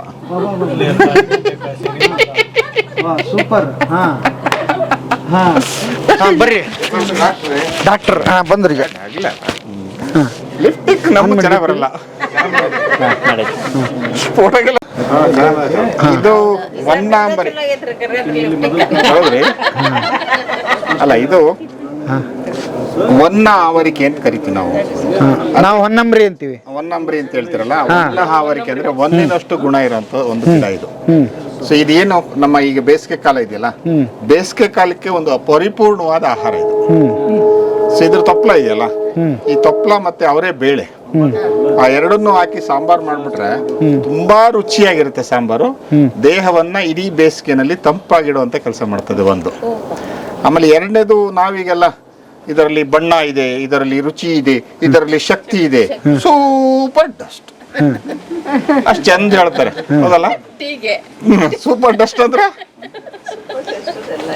Speaker 4: super ಹಾಂ ಹಾಂ. ಬರ್ರಿ. ಡಾಕ್ಟರ್ ಹಾ ಬಂದ್ರಿ. ಈಗ
Speaker 3: ಆಗಿಲ್ಲ ಲಿಫ್ಟಿಕ್ ನಮ್ಗೆ ಚೆನ್ನಾಗಿ ಬರಲ್ಲ. ಫೋಟೋಗೆಲ್ಲ ಇದು ಒನ್ನಾಂಬರಿ ಹೌದ್ರಿ? ಅಲ್ಲ ಇದು ಒನ್ನ ಆವರಿಕೆ ಅಂತ ಕರಿತೀವಿ ನಾವು.
Speaker 4: ನಾವು ಹೊನ್ನಂಬ್ರಿ ಅಂತೀವಿ.
Speaker 3: ಹೊನ್ನಂಬ್ರಿ ಅಂತ ಹೇಳ್ತಿರಲ್ಲ ಒನ್ನ ಆವರಿಕೆ ಅಂದ್ರೆ ಒಂದಿನಷ್ಟು ಗುಣ ಇರೋಂತ ಒಂದು ಗಿಡ ಇದು. ಸೊ ಇದೇನು ನಮ್ಮ ಈಗ ಬೇಸಿಗೆ ಕಾಲ ಇದೆಯಲ್ಲ ಬೇಸಿಗೆ ಕಾಲಕ್ಕೆ ಒಂದು ಪರಿಪೂರ್ಣವಾದ ಆಹಾರ ಇದು. ಸೊ ಇದ್ರ ತೊಪ್ಲ ಇದೆಯಲ್ಲ ಈ ತೊಪ್ಲ ಮತ್ತೆ ಅವರೇ ಬೇಳೆ. ಆ ಎರಡನ್ನು ಹಾಕಿ ಸಾಂಬಾರ್ ಮಾಡ್ಬಿಟ್ರೆ ತುಂಬಾ ರುಚಿಯಾಗಿರುತ್ತೆ ಸಾಂಬಾರು. ದೇಹವನ್ನ ಇಡೀ ಬೇಸಿಗೆನಲ್ಲಿ ತಂಪಾಗಿಡುವಂತ ಕೆಲಸ ಮಾಡ್ತದೆ ಒಂದು. ಆಮೇಲೆ ಎರಡನೇದು ನಾವೀಗೆಲ್ಲ ಇದರಲ್ಲಿ ಬಣ್ಣ ಇದೆ ಇದರಲ್ಲಿ ರುಚಿ ಇದೆ ಇದರಲ್ಲಿ ಶಕ್ತಿ ಇದೆ. Super dust. ಅಷ್ಟು ಚಂದ ಹೇಳ್ತಾರೆ. ಹೌದಲ್ಲ? ಸೂಪರ್ ಡಸ್ಟ್ ಅಂದ್ರೆ?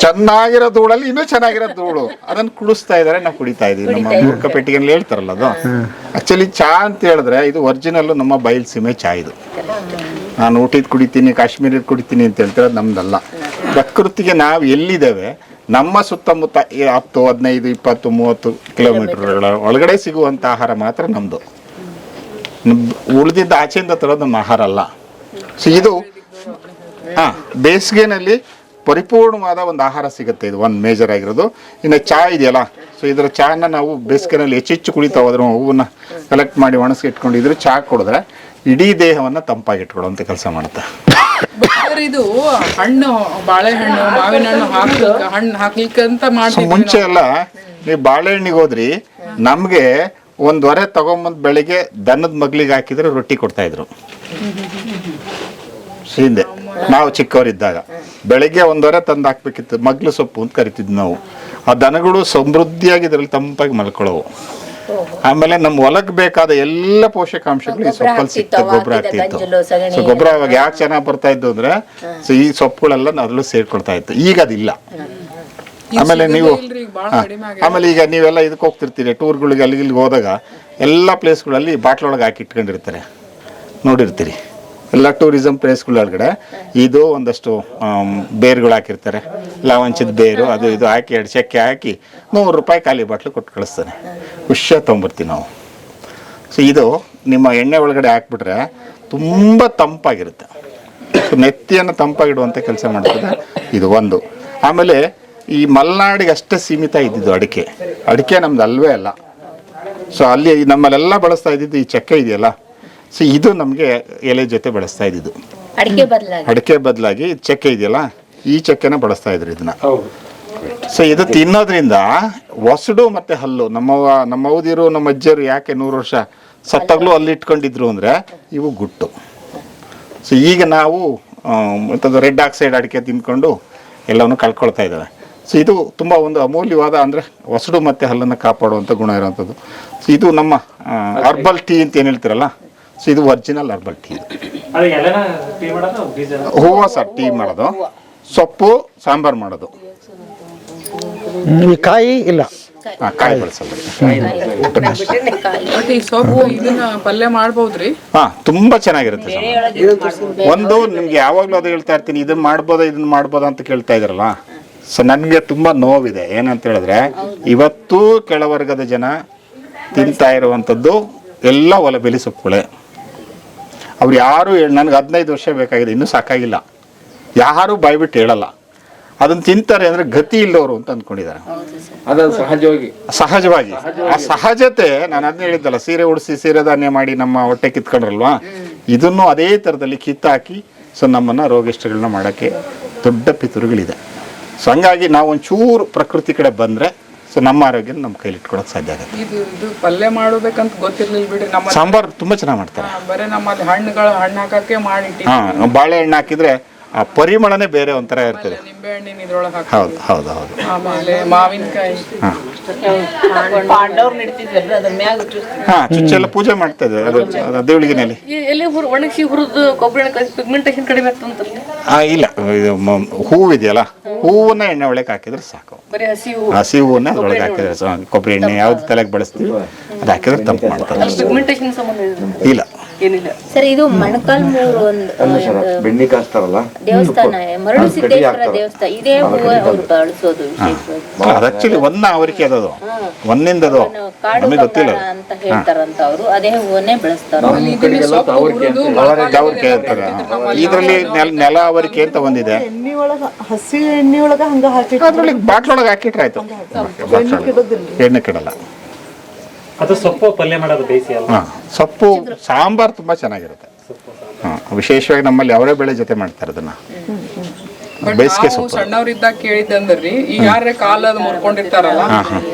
Speaker 3: ಚೆನ್ನಾಗಿರೋ ಧೂಳಲ್ಲಿ ಇನ್ನೂ ಚೆನ್ನಾಗಿರೋ ಧೂಳು. ಅದನ್ನ ಕುಡಿಸ್ತಾ ಇದಾರೆ ನಾವು ಕುಡಿತಾ ಇದೀವಿ ನಮ್ಮ ಮೂರ್ಖ ಪೆಟ್ಟಿಗೆನಲ್ಲಿ ಹೇಳ್ತಾರಲ್ಲ ಅದು. ಆಕ್ಚುಲಿ ಚಾ ಅಂತ ಹೇಳಿದ್ರೆ ಇದು ಒರಿಜಿನಲ್ ನಮ್ಮ ಬಯಲು ಸೀಮೆ ಚಾ ಇದು. ನಾನು ಊಟಿದ್ ಕುಡಿತೀನಿ ಕಾಶ್ಮೀರದ ಕುಡಿತೀನಿ ಅಂತ ಹೇಳ್ತಿರೋದು ನಮ್ದಲ್ಲ. ಪ್ರಕೃತಿಗೆ ನಾವು ಎಲ್ಲಿದ್ದೇವೆ ನಮ್ಮ ಸುತ್ತಮುತ್ತ ಹತ್ತು, ಹದಿನೈದು, ಇಪ್ಪತ್ತು, ಮೂವತ್ತು ಕಿಲೋಮೀಟರ್ಗಳ ಒಳಗಡೆ ಸಿಗುವಂಥ ಆಹಾರ ಮಾತ್ರ ನಮ್ದು. ಉಳಿದಿದ್ದ ಆಚೆಯಿಂದ ತರೋದು ನಮ್ಮ ಆಹಾರ ಅಲ್ಲ. ಸೊ ಇದು ಹಾಂ, ಬೇಸಿಗೆನಲ್ಲಿ ಪರಿಪೂರ್ಣವಾದ ಒಂದು ಆಹಾರ ಸಿಗುತ್ತೆ. ಇದು ಒಂದು ಮೇಜರ್ ಆಗಿರೋದು. ಇನ್ನು ಚಹಾ ಇದೆಯಲ್ಲ ಸೊ ಇದರ ಚಹಾನ ನಾವು ಬೇಸಿಗೆನಲ್ಲಿ ಹೆಚ್ಚೆಚ್ಚು ಕುಡಿತಾ ಹೋದ್ರೆ ಹೂವನ್ನ ಕಲೆಕ್ಟ್ ಮಾಡಿ ಒಣಗಿಸಿ ಇಟ್ಕೊಂಡಿದ್ರೆ ಚಹಾ ಕುಡಿದ್ರೆ ಇಡೀ ದೇಹವನ್ನ ತಂಪಾಗಿಟ್ಕೊಳ್ಳುವಂತ ಕೆಲಸ ಮಾಡುತ್ತೆ.
Speaker 6: ಸರ್ ಇದು ಹಣ್ಣು ಬಾಳೆಹಣ್ಣು ಮಾವಿನ ಹಣ್ಣು ಹಾಕ್ಲಿಕ್ಕೆ ಹಣ್ಣು ಹಾಕ್ಲಿಕ್ಕೆ ಅಂತ
Speaker 3: ಸೊ
Speaker 6: ಮಾಡ್ತಿದ್ವಿ
Speaker 3: ಮುಂಚೆ ಎಲ್ಲ ನೀವು ಬಾಳೆಹಣ್ಣಿಗೆ ಹೋದ್ರಿ ನಮ್ಗೆ ಒಂದ್ ಹೊರೆ ತಗೊಂಬಂದ್ ಬೆಳಿಗ್ಗೆ ದನದ ಮಗ್ಲಿಗೆ ಹಾಕಿದ್ರೆ ರೊಟ್ಟಿ ಕೊಡ್ತಾ ಇದ್ರು. ಹಿಂದೆ ನಾವು ಚಿಕ್ಕವರಿದ್ದಾಗ. ಬೆಳಿಗ್ಗೆ ಒಂದೊರೆ ತಂದು ಹಾಕ್ಬೇಕಿತ್ತು ಮಗ್ಲು ಸೊಪ್ಪು ಅಂತ ಕರಿತಿದ್ವಿ ನಾವು. ಆ ದನಗಳು ಸಮೃದ್ಧಿಯಾಗಿ ಇದ್ರಲ್ಲಿ ತಂಪಾಗಿ ಮಲ್ಕೊಳ್ಳೋವು ಆಮೇಲೆ ನಮ್ಮ ಹೊಲಕ್ಕೆ ಬೇಕಾದ ಎಲ್ಲ ಪೋಷಕಾಂಶಗಳು ಈ ಸೊಪ್ಪಲ್ಲಿ ಸಿಕ್ತ ಗೊಬ್ಬರ ಆಗ್ತಿತ್ತು ಸೊ ಗೊಬ್ಬರ ಅವಾಗ ಯಾಕೆ ಚೆನ್ನಾಗಿ ಬರ್ತಾ ಇದ್ದು ಅಂದ್ರೆ ಸೊ ಈ ಸೊಪ್ಪುಗಳೆಲ್ಲ ಅದ್ರಲ್ಲೂ ಸೇರ್ಕೊಳ್ತಾ ಇತ್ತು. ಈಗ ಅದಿಲ್ಲ. ಆಮೇಲೆ ನೀವು ಆಮೇಲೆ ಈಗ ನೀವೆಲ್ಲ ಇದಕ್ಕೆ ಹೋಗ್ತಿರ್ತೀರಿ ಟೂರ್ಗಳಿಗೆ ಅಲ್ಲಿಗೆ ಇಲ್ಲಿಗೆ ಹೋದಾಗ ಎಲ್ಲ ಪ್ಲೇಸ್ಗಳಲ್ಲಿ ಬಾಟ್ಲೊಳಗೆ ಹಾಕಿ ಇಟ್ಕೊಂಡಿರ್ತಾರೆ. ನೋಡಿರ್ತೀರಿ. ಎಲ್ಲ ಟೂರಿಸಂ ಪ್ಲೇಸ್ಗಳೊಳಗಡೆ ಇದು ಒಂದಷ್ಟು ಬೇರ್ಗಳು ಹಾಕಿರ್ತಾರೆ. ಲವಂಚದ ಬೇರು ಅದು ಇದು ಹಾಕಿ ಎರಡು ಚಕ್ಕೆ ಹಾಕಿ ನೂರು ರೂಪಾಯಿ ಖಾಲಿ ಬಾಟ್ಲು ಕೊಟ್ಟು ಕಳಿಸ್ತಾನೆ. ಖುಷಿಯಾಗಿ ತೊಗೊಂಬರ್ತೀವಿ ನಾವು. ಸೊ ಇದು ನಿಮ್ಮ ಎಣ್ಣೆ ಒಳಗಡೆ ಹಾಕ್ಬಿಟ್ರೆ ತುಂಬ ತಂಪಾಗಿರುತ್ತೆ. ಸೊ ನೆತ್ತಿಯನ್ನು ತಂಪಾಗಿಡುವಂಥ ಕೆಲಸ ಮಾಡ್ತದೆ. ಇದು ಒಂದು. ಆಮೇಲೆ ಈ ಮಲೆನಾಡಿಗೆ ಅಷ್ಟೇ ಸೀಮಿತ ಇದ್ದಿದ್ದು ಅಡಿಕೆ. ಅಡಿಕೆ ನಮ್ದು ಅಲ್ವೇ ಅಲ್ಲ. ಸೊ ಅಲ್ಲಿ ನಮ್ಮಲ್ಲೆಲ್ಲ ಬಳಸ್ತಾ ಇದ್ದಿದ್ದು ಈ ಚಕ್ಕೆ ಇದೆಯಲ್ಲ? ಸೊ ಇದು ನಮಗೆ ಎಲೆ ಜೊತೆ ಬಳಸ್ತಾ ಇದ್ದಿದ್ದು.
Speaker 8: ಅಡಿಕೆ ಬದಲಾಗಿ.
Speaker 3: ಅಡಿಕೆ ಬದಲಾಗಿ ಚಕ್ಕೆ ಇದೆಯಲ್ಲ ಈ ಚಕ್ಕೆನ ಬಳಸ್ತಾ ಇದ್ರು ಇದನ್ನ. ಸೊ ಇದು ತಿನ್ನೋದ್ರಿಂದ ಒಸಡು ಮತ್ತೆ ಹಲ್ಲು ನಮ್ಮ ನಮ್ಮ ಅವದಿರು ನಮ್ಮ ಅಜ್ಜಿಯರು ಯಾಕೆ ನೂರು ವರ್ಷ ಸತ್ತಾಗ್ಲೂ ಅಲ್ಲಿ ಇಟ್ಕೊಂಡಿದ್ರು ಅಂದ್ರೆ ಇವು ಗುಟ್ಟು. ಸೊ ಈಗ ನಾವು ರೆಡ್ ಆಕ್ಸೈಡ್ ಅಡಿಕೆ ತಿನ್ಕೊಂಡು ಎಲ್ಲವನ್ನು ಕಳ್ಕೊಳ್ತಾ ಇದ್ದಾರೆ ಸೊ ಇದು ತುಂಬ ಒಂದು ಅಮೂಲ್ಯವಾದ ಅಂದರೆ ಒಸಡು ಮತ್ತು ಹಲ್ಲನ್ನು ಕಾಪಾಡುವಂಥ ಗುಣ ಇರುವಂಥದ್ದು ಸೊ ಇದು ನಮ್ಮ ಹರ್ಬಲ್ ಟೀ ಅಂತ ಏನು ಹೇಳ್ತೀರಲ್ಲ ಸೊ ಇದು ಒರಿಜಿನಲ್ ಹರ್ಬಲ್ ಟೀ ಹೂವು ಸರ್ ಟೀ ಮಾಡೋದು. ಸೊಪ್ಪು ಸಾಂಬಾರು ಮಾಡೋದು.
Speaker 4: ಈ ಕಾಯಿ ಇಲ್ಲ.
Speaker 3: ಹಾಂ ಕಾಯಿ ಬಳಸಲ್ಲ
Speaker 6: ಬಟ್ ಈ ಸೊಪ್ಪು ಇದನ್ನ ಪಲ್ಯ ಮಾಡ್ಬೋದ್ರಿ?
Speaker 3: ಹಾಂ ತುಂಬ ಚೆನ್ನಾಗಿರುತ್ತೆ ಸರ್. ಒಂದು ನಿಮ್ಗೆ ಯಾವಾಗಲೂ ಅದು ಹೇಳ್ತಾ ಇರ್ತೀನಿ ಇದನ್ನ ಮಾಡ್ಬೋದಾ ಇದನ್ನ ಮಾಡ್ಬೋದಾ ಅಂತ ಕೇಳ್ತಾ ಇದ್ರಲ್ಲ? ಸೊ ನನಗೆ ತುಂಬಾ ನೋವಿದೆ. ಏನಂತ ಹೇಳಿದ್ರೆ ಇವತ್ತು ಕೆಳವರ್ಗದ ಜನ ತಿಂತಾ ಇರುವಂಥದ್ದು ಎಲ್ಲ ಒಲಬೆಲಿ ಸೊಪ್ಪುಗಳೇ. ಅವ್ರು ಯಾರು ನನಗೆ ಹದಿನೈದು ವರ್ಷ ಬೇಕಾಗಿದೆ ಇನ್ನೂ ಸಾಕಾಗಿಲ್ಲ. ಯಾರೂ ಬಾಯ್ಬಿಟ್ಟು ಹೇಳಲ್ಲ. ಅದನ್ನು ತಿಂತಾರೆ ಅಂದರೆ ಗತಿ ಇಲ್ಲವರು ಅಂತ ಅಂದ್ಕೊಂಡಿದ್ದಾರೆ. ಸಹಜವಾಗಿ. ಸಹಜವಾಗಿ. ಆ ಸಹಜತೆ ನಾನು ಅದನ್ನ ಹೇಳಿದ್ದಲ್ಲ ಸೀರೆ ಉಡಿಸಿ ಸೀರೆ ಧಾನ್ಯ ಮಾಡಿ ನಮ್ಮ ಹೊಟ್ಟೆ ಕಿತ್ಕೊಂಡ್ರಲ್ವಾ? ಇದನ್ನು ಅದೇ ಥರದಲ್ಲಿ ಕಿತ್ತಾಕಿ ಸೊ ನಮ್ಮನ್ನು ರೋಗಿಷ್ಟಗಳನ್ನ ಮಾಡೋಕ್ಕೆ ದೊಡ್ಡ ಪಿತುರುಗಳಿದೆ. ಸೊ ಹಂಗಾಗಿ ನಾವು ಒಂಚೂರು ಪ್ರಕೃತಿ ಕಡೆ ಬಂದರೆ ಸೊ ನಮ್ಮ ಆರೋಗ್ಯ ನಮ್ಮ ಕೈಲಿ ಇಟ್ಕೊಳಕ್ ಸಾಧ್ಯ ಆಗುತ್ತೆ.
Speaker 6: ಇದು ಇದು ಪಲ್ಯ ಮಾಡಬೇಕಂತ ಗೊತ್ತಿರ್ಲಿಲ್ಲ ಬಿಡ್ರಿ ನಮ್ಮ
Speaker 3: ಸಾಂಬಾರು ತುಂಬಾ ಚೆನ್ನಾಗಿ ಮಾಡ್ತಾರೆ.
Speaker 6: ಬರೇ ನಮ್ಮಲ್ಲಿ ಹಣ್ಣುಗಳು ಹಣ್ಣು ಹಾಕಕ್ಕೆ ಮಾಡಿ
Speaker 3: ಹಾಂ ಬಾಳೆಹಣ್ಣು ಹಾಕಿದ್ರೆ ಆ ಪರಿಮಳನೇ ಬೇರೆ ಒಂಥರ ಇರ್ತದೆ.
Speaker 6: ನಿಂಬೆಹಣ್ಣಿನ ಇದ್ರೊಳಗೆ
Speaker 3: ಹೌದು ಹೌದು ಹೌದು.
Speaker 6: ಆಮೇಲೆ ಮಾವಿನಕಾಯಿ.
Speaker 3: ಹಾಂ. ಚುಚ್ಚೆಲ್ಲ ಪೂಜೆ ಮಾಡ್ತಾ ಇದ್ದಾರೆ ಅದು ಅದು ದೇವಳಿಗೆನಲ್ಲಿ.
Speaker 8: ಈ ಎಲ್ಲಿ ಹುರ್ ಒಣಗಿಸಿ ಹುರಿದು ಕೊಬ್ಬರಿ ಎಣ್ಣೆ ಕಲಿಸಿ ಪಿಗ್ಮೆಂಟೇಷನ್ ಕಡಿಮೆ ಆಗ್ತಂತಲ್ಲ
Speaker 3: ಆ, ಇಲ್ಲ ಇದು ಮ- ಹೂವು ಇದೆಯಲ್ಲ ಹೂವನ್ನ ಎಣ್ಣೆ ಒಳಗೆ ಹಾಕಿದ್ರೆ ಸಾಕು.
Speaker 8: ಬರೀ ಹಸಿ ಹೂವು.
Speaker 3: ಹಸಿ ಹೂವನ್ನ ಅದ್ರೊಳಗೆ ಹಾಕಿದ್ರೆ ಸಾಕು. ಕೊಬ್ಬರಿ ಎಣ್ಣೆ ಯಾವ್ದು ತಲೆಗೆ ಬಳಸ್ತೀವಿ ಅದು ಹಾಕಿದ್ರೆ ತಂಪು ಮಾಡ್ತಾರೆ.
Speaker 8: ಪಿಗ್ಮೆಂಟೇಷನ್ ಸಂಬಂಧ ಇದೆ.
Speaker 3: ಇಲ್ಲ.
Speaker 8: ಏನಿಲ್ಲ.
Speaker 9: ಸರ್ ಇದು ಮಣಕಾಲ್ ಮೂರು ಒಂದು
Speaker 10: ಬೆಣ್ಣೆ ಕಾಸ್ತಾರಲ್ಲ?
Speaker 9: ದೇವಸ್ಥಾನ ಮರಳು ಸಿದ್ದೇಶ್ವರ ದೇವಸ್ಥಾನ ಇದೇ ಹೂವು ಅವ್ರು ಬಳಸೋದು ವಿಶೇಷವಾಗಿ.
Speaker 3: ಅದು ಆಕ್ಚುಲಿ ಒಂದ ಅವರಿಕೆ ಅದದು ಒಂದಿಂದ ಅದು
Speaker 9: ಕಾಡು
Speaker 3: ನಮಗೆ ಗೊತ್ತಿಲ್ಲ
Speaker 9: ಕಬ್ಬಾಣ ಅಂತ ಹೇಳ್ತಾರಂತ ಅವರು. ಅದೇ ಹೂವನ್ನೇ ಬೆಳೆಸ್ತಾರೆ.
Speaker 3: ದವರಿಕೆ ಅಂತಾರೆ. ಇದರಲ್ಲಿ ನೆಲ ನೆಲ ಅವರಿಕೆ ಅಂತ ಒಂದಿದೆ
Speaker 4: ಎಣ್ಣೆ ಒಳಗ ಹಸಿ ಎಣ್ಣೆ ಒಳಗ ಹಂಗ ಹಾಕಿ
Speaker 3: ಅದ್ರಲ್ಲಿ ಬಾಟ್ಲೊಳಗೆ ಹಾಕಿಟ್ರೆ ಆಯ್ತು. ಎಣ್ಣೆ ಕೆಡಲ್ಲ.
Speaker 11: ಅದು ಸೊಪ್ಪು ಪಲ್ಯ ಮಾಡೋದು ಬೇಯಿಸಿ ಅಲ್ಲ
Speaker 3: ಹಾಂ ಸೊಪ್ಪು ಸಾಂಬಾರು ತುಂಬ ಚೆನ್ನಾಗಿರುತ್ತೆ. ಹಾಂ ವಿಶೇಷವಾಗಿ ನಮ್ಮಲ್ಲಿ ಅವರೇ ಬೆಳೆ ಜೊತೆ ಮಾಡ್ತಾರೆ ಅದನ್ನ. ಬೇಸಿಗೆ
Speaker 6: ನಾವು
Speaker 3: ಸೊಪ್ಪು.
Speaker 6: ಸಣ್ಣವ್ರಿದ್ದಾಗ ಕೇಳಿದ್ದಂದ್ರಿ ಈಗ ಯಾರೇ ಕಾಲ ಅದು ಮುರ್ಕೊಂಡಿರ್ತಾರಲ್ಲ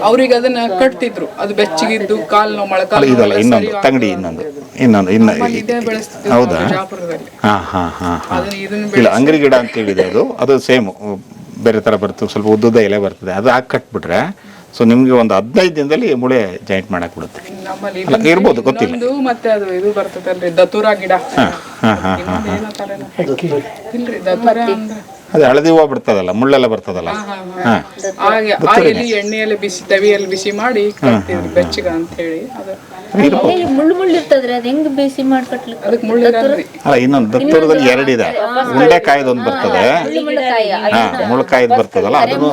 Speaker 6: ಅವ್ರಿಗೆ ಅದನ್ನ ಕಟ್ತಿದ್ರು. ಅದು ಬೆಚ್ಚಗಿದ್ದು ಕಾಲ್ ನೋವು ಮೊಳಕಾಲ್
Speaker 3: ಅಲ್ಲ ಇದಲ್ಲ ಇನ್ನೊಂದು ತಂಗಡಿ ಇನ್ನೊಂದು ಇನ್ನೊಂದು ಇನ್ನು
Speaker 6: ಇದೇ
Speaker 3: ಹೌದಾ?
Speaker 6: ಬಿಜಾಪುರದಲ್ಲಿ.
Speaker 3: ಹಾಂ ಹಾಂ ಹಾಂ ಹಾಂ.
Speaker 6: ಅದನ್ನ ಇದನ್ನ
Speaker 3: ಇಲ್ಲ ಅಂಗಡಿ ಗಿಡ ಅಂತ ಹೇಳಿದೆ ಅದು. ಅದು ಸೇಮ್ ಬೇರೆ ಥರ ಬರ್ತದೆ ಸ್ವಲ್ಪ ಉದ್ದುದ್ದ ಎಲೆ ಬರ್ತದೆ. ಅದು ಹಾಕಿ ಕಟ್ಬಿಟ್ರೆ ಸೊ ನಿಮಗೆ ಒಂದು ಹದಿನೈದು ದಿನದಲ್ಲಿ ಮುಳೆ ಜಾಯಿಂಟ್ ಮಾಡಕ್ ಬಿಡುತ್ತೆ. ಇರ್ಬೋದು ಗೊತ್ತಿಲ್ಲ.
Speaker 6: ಮತ್ತೆ ಅದು ಇದು ಬರ್ತದಲ್ರಿ ದತ್ತೂರ ಗಿಡ.
Speaker 3: ಹಾಂ ಹಾಂ
Speaker 6: ಇಲ್ರಿ ದತುರ ಅಂದ್ರೆ.
Speaker 3: ಅದು ಹಳದಿ ಹೂವು ಬಿಡ್ತದಲ್ಲ ಮುಳ್ಳೆಲ್ಲ ಬರ್ತದಲ್ಲ. ಹಾಂ
Speaker 6: ಆ ಆ ಎಲೆ ಎಣ್ಣೆಯಲ್ಲಿ ಬಿಸಿ ತವಿಯಲ್ಲಿ ಬಿಸಿ ಮಾಡಿ ಕಟ್ತೀವಿ ಬೆಚ್ಚಗ ಅಂತ ಹೇಳಿ ಅದು
Speaker 9: ಮುಳ್ಳು ಮುಳ್ಳು ಇರ್ತದ್ರಿ ಅದ್ ಹೆಂಗ್ ಬೇಸಿ ಮಾಡ್ಕಟ್ಲಿಕ್ಕೆ
Speaker 6: ಅದಕ್ಕೆ ಮುಳ್ಳು ಇರಲ್ರಿ
Speaker 3: ಅಲ್ಲ ಇನ್ನೊಂದು ದತ್ತೂರದಲ್ಲಿ ಎರಡಿದೆ. ಉಂಡೆಕಾಯ್ದು ಒಂದು ಬರ್ತದೆ.
Speaker 9: ಮುಳ್ಳು ಮುಳ್ಳುಕಾಯಿ
Speaker 3: ಹಾ ಮುಳ್ಕಾಯ್ದು ಬರ್ತದಲ್ಲ ಅದನ್ನು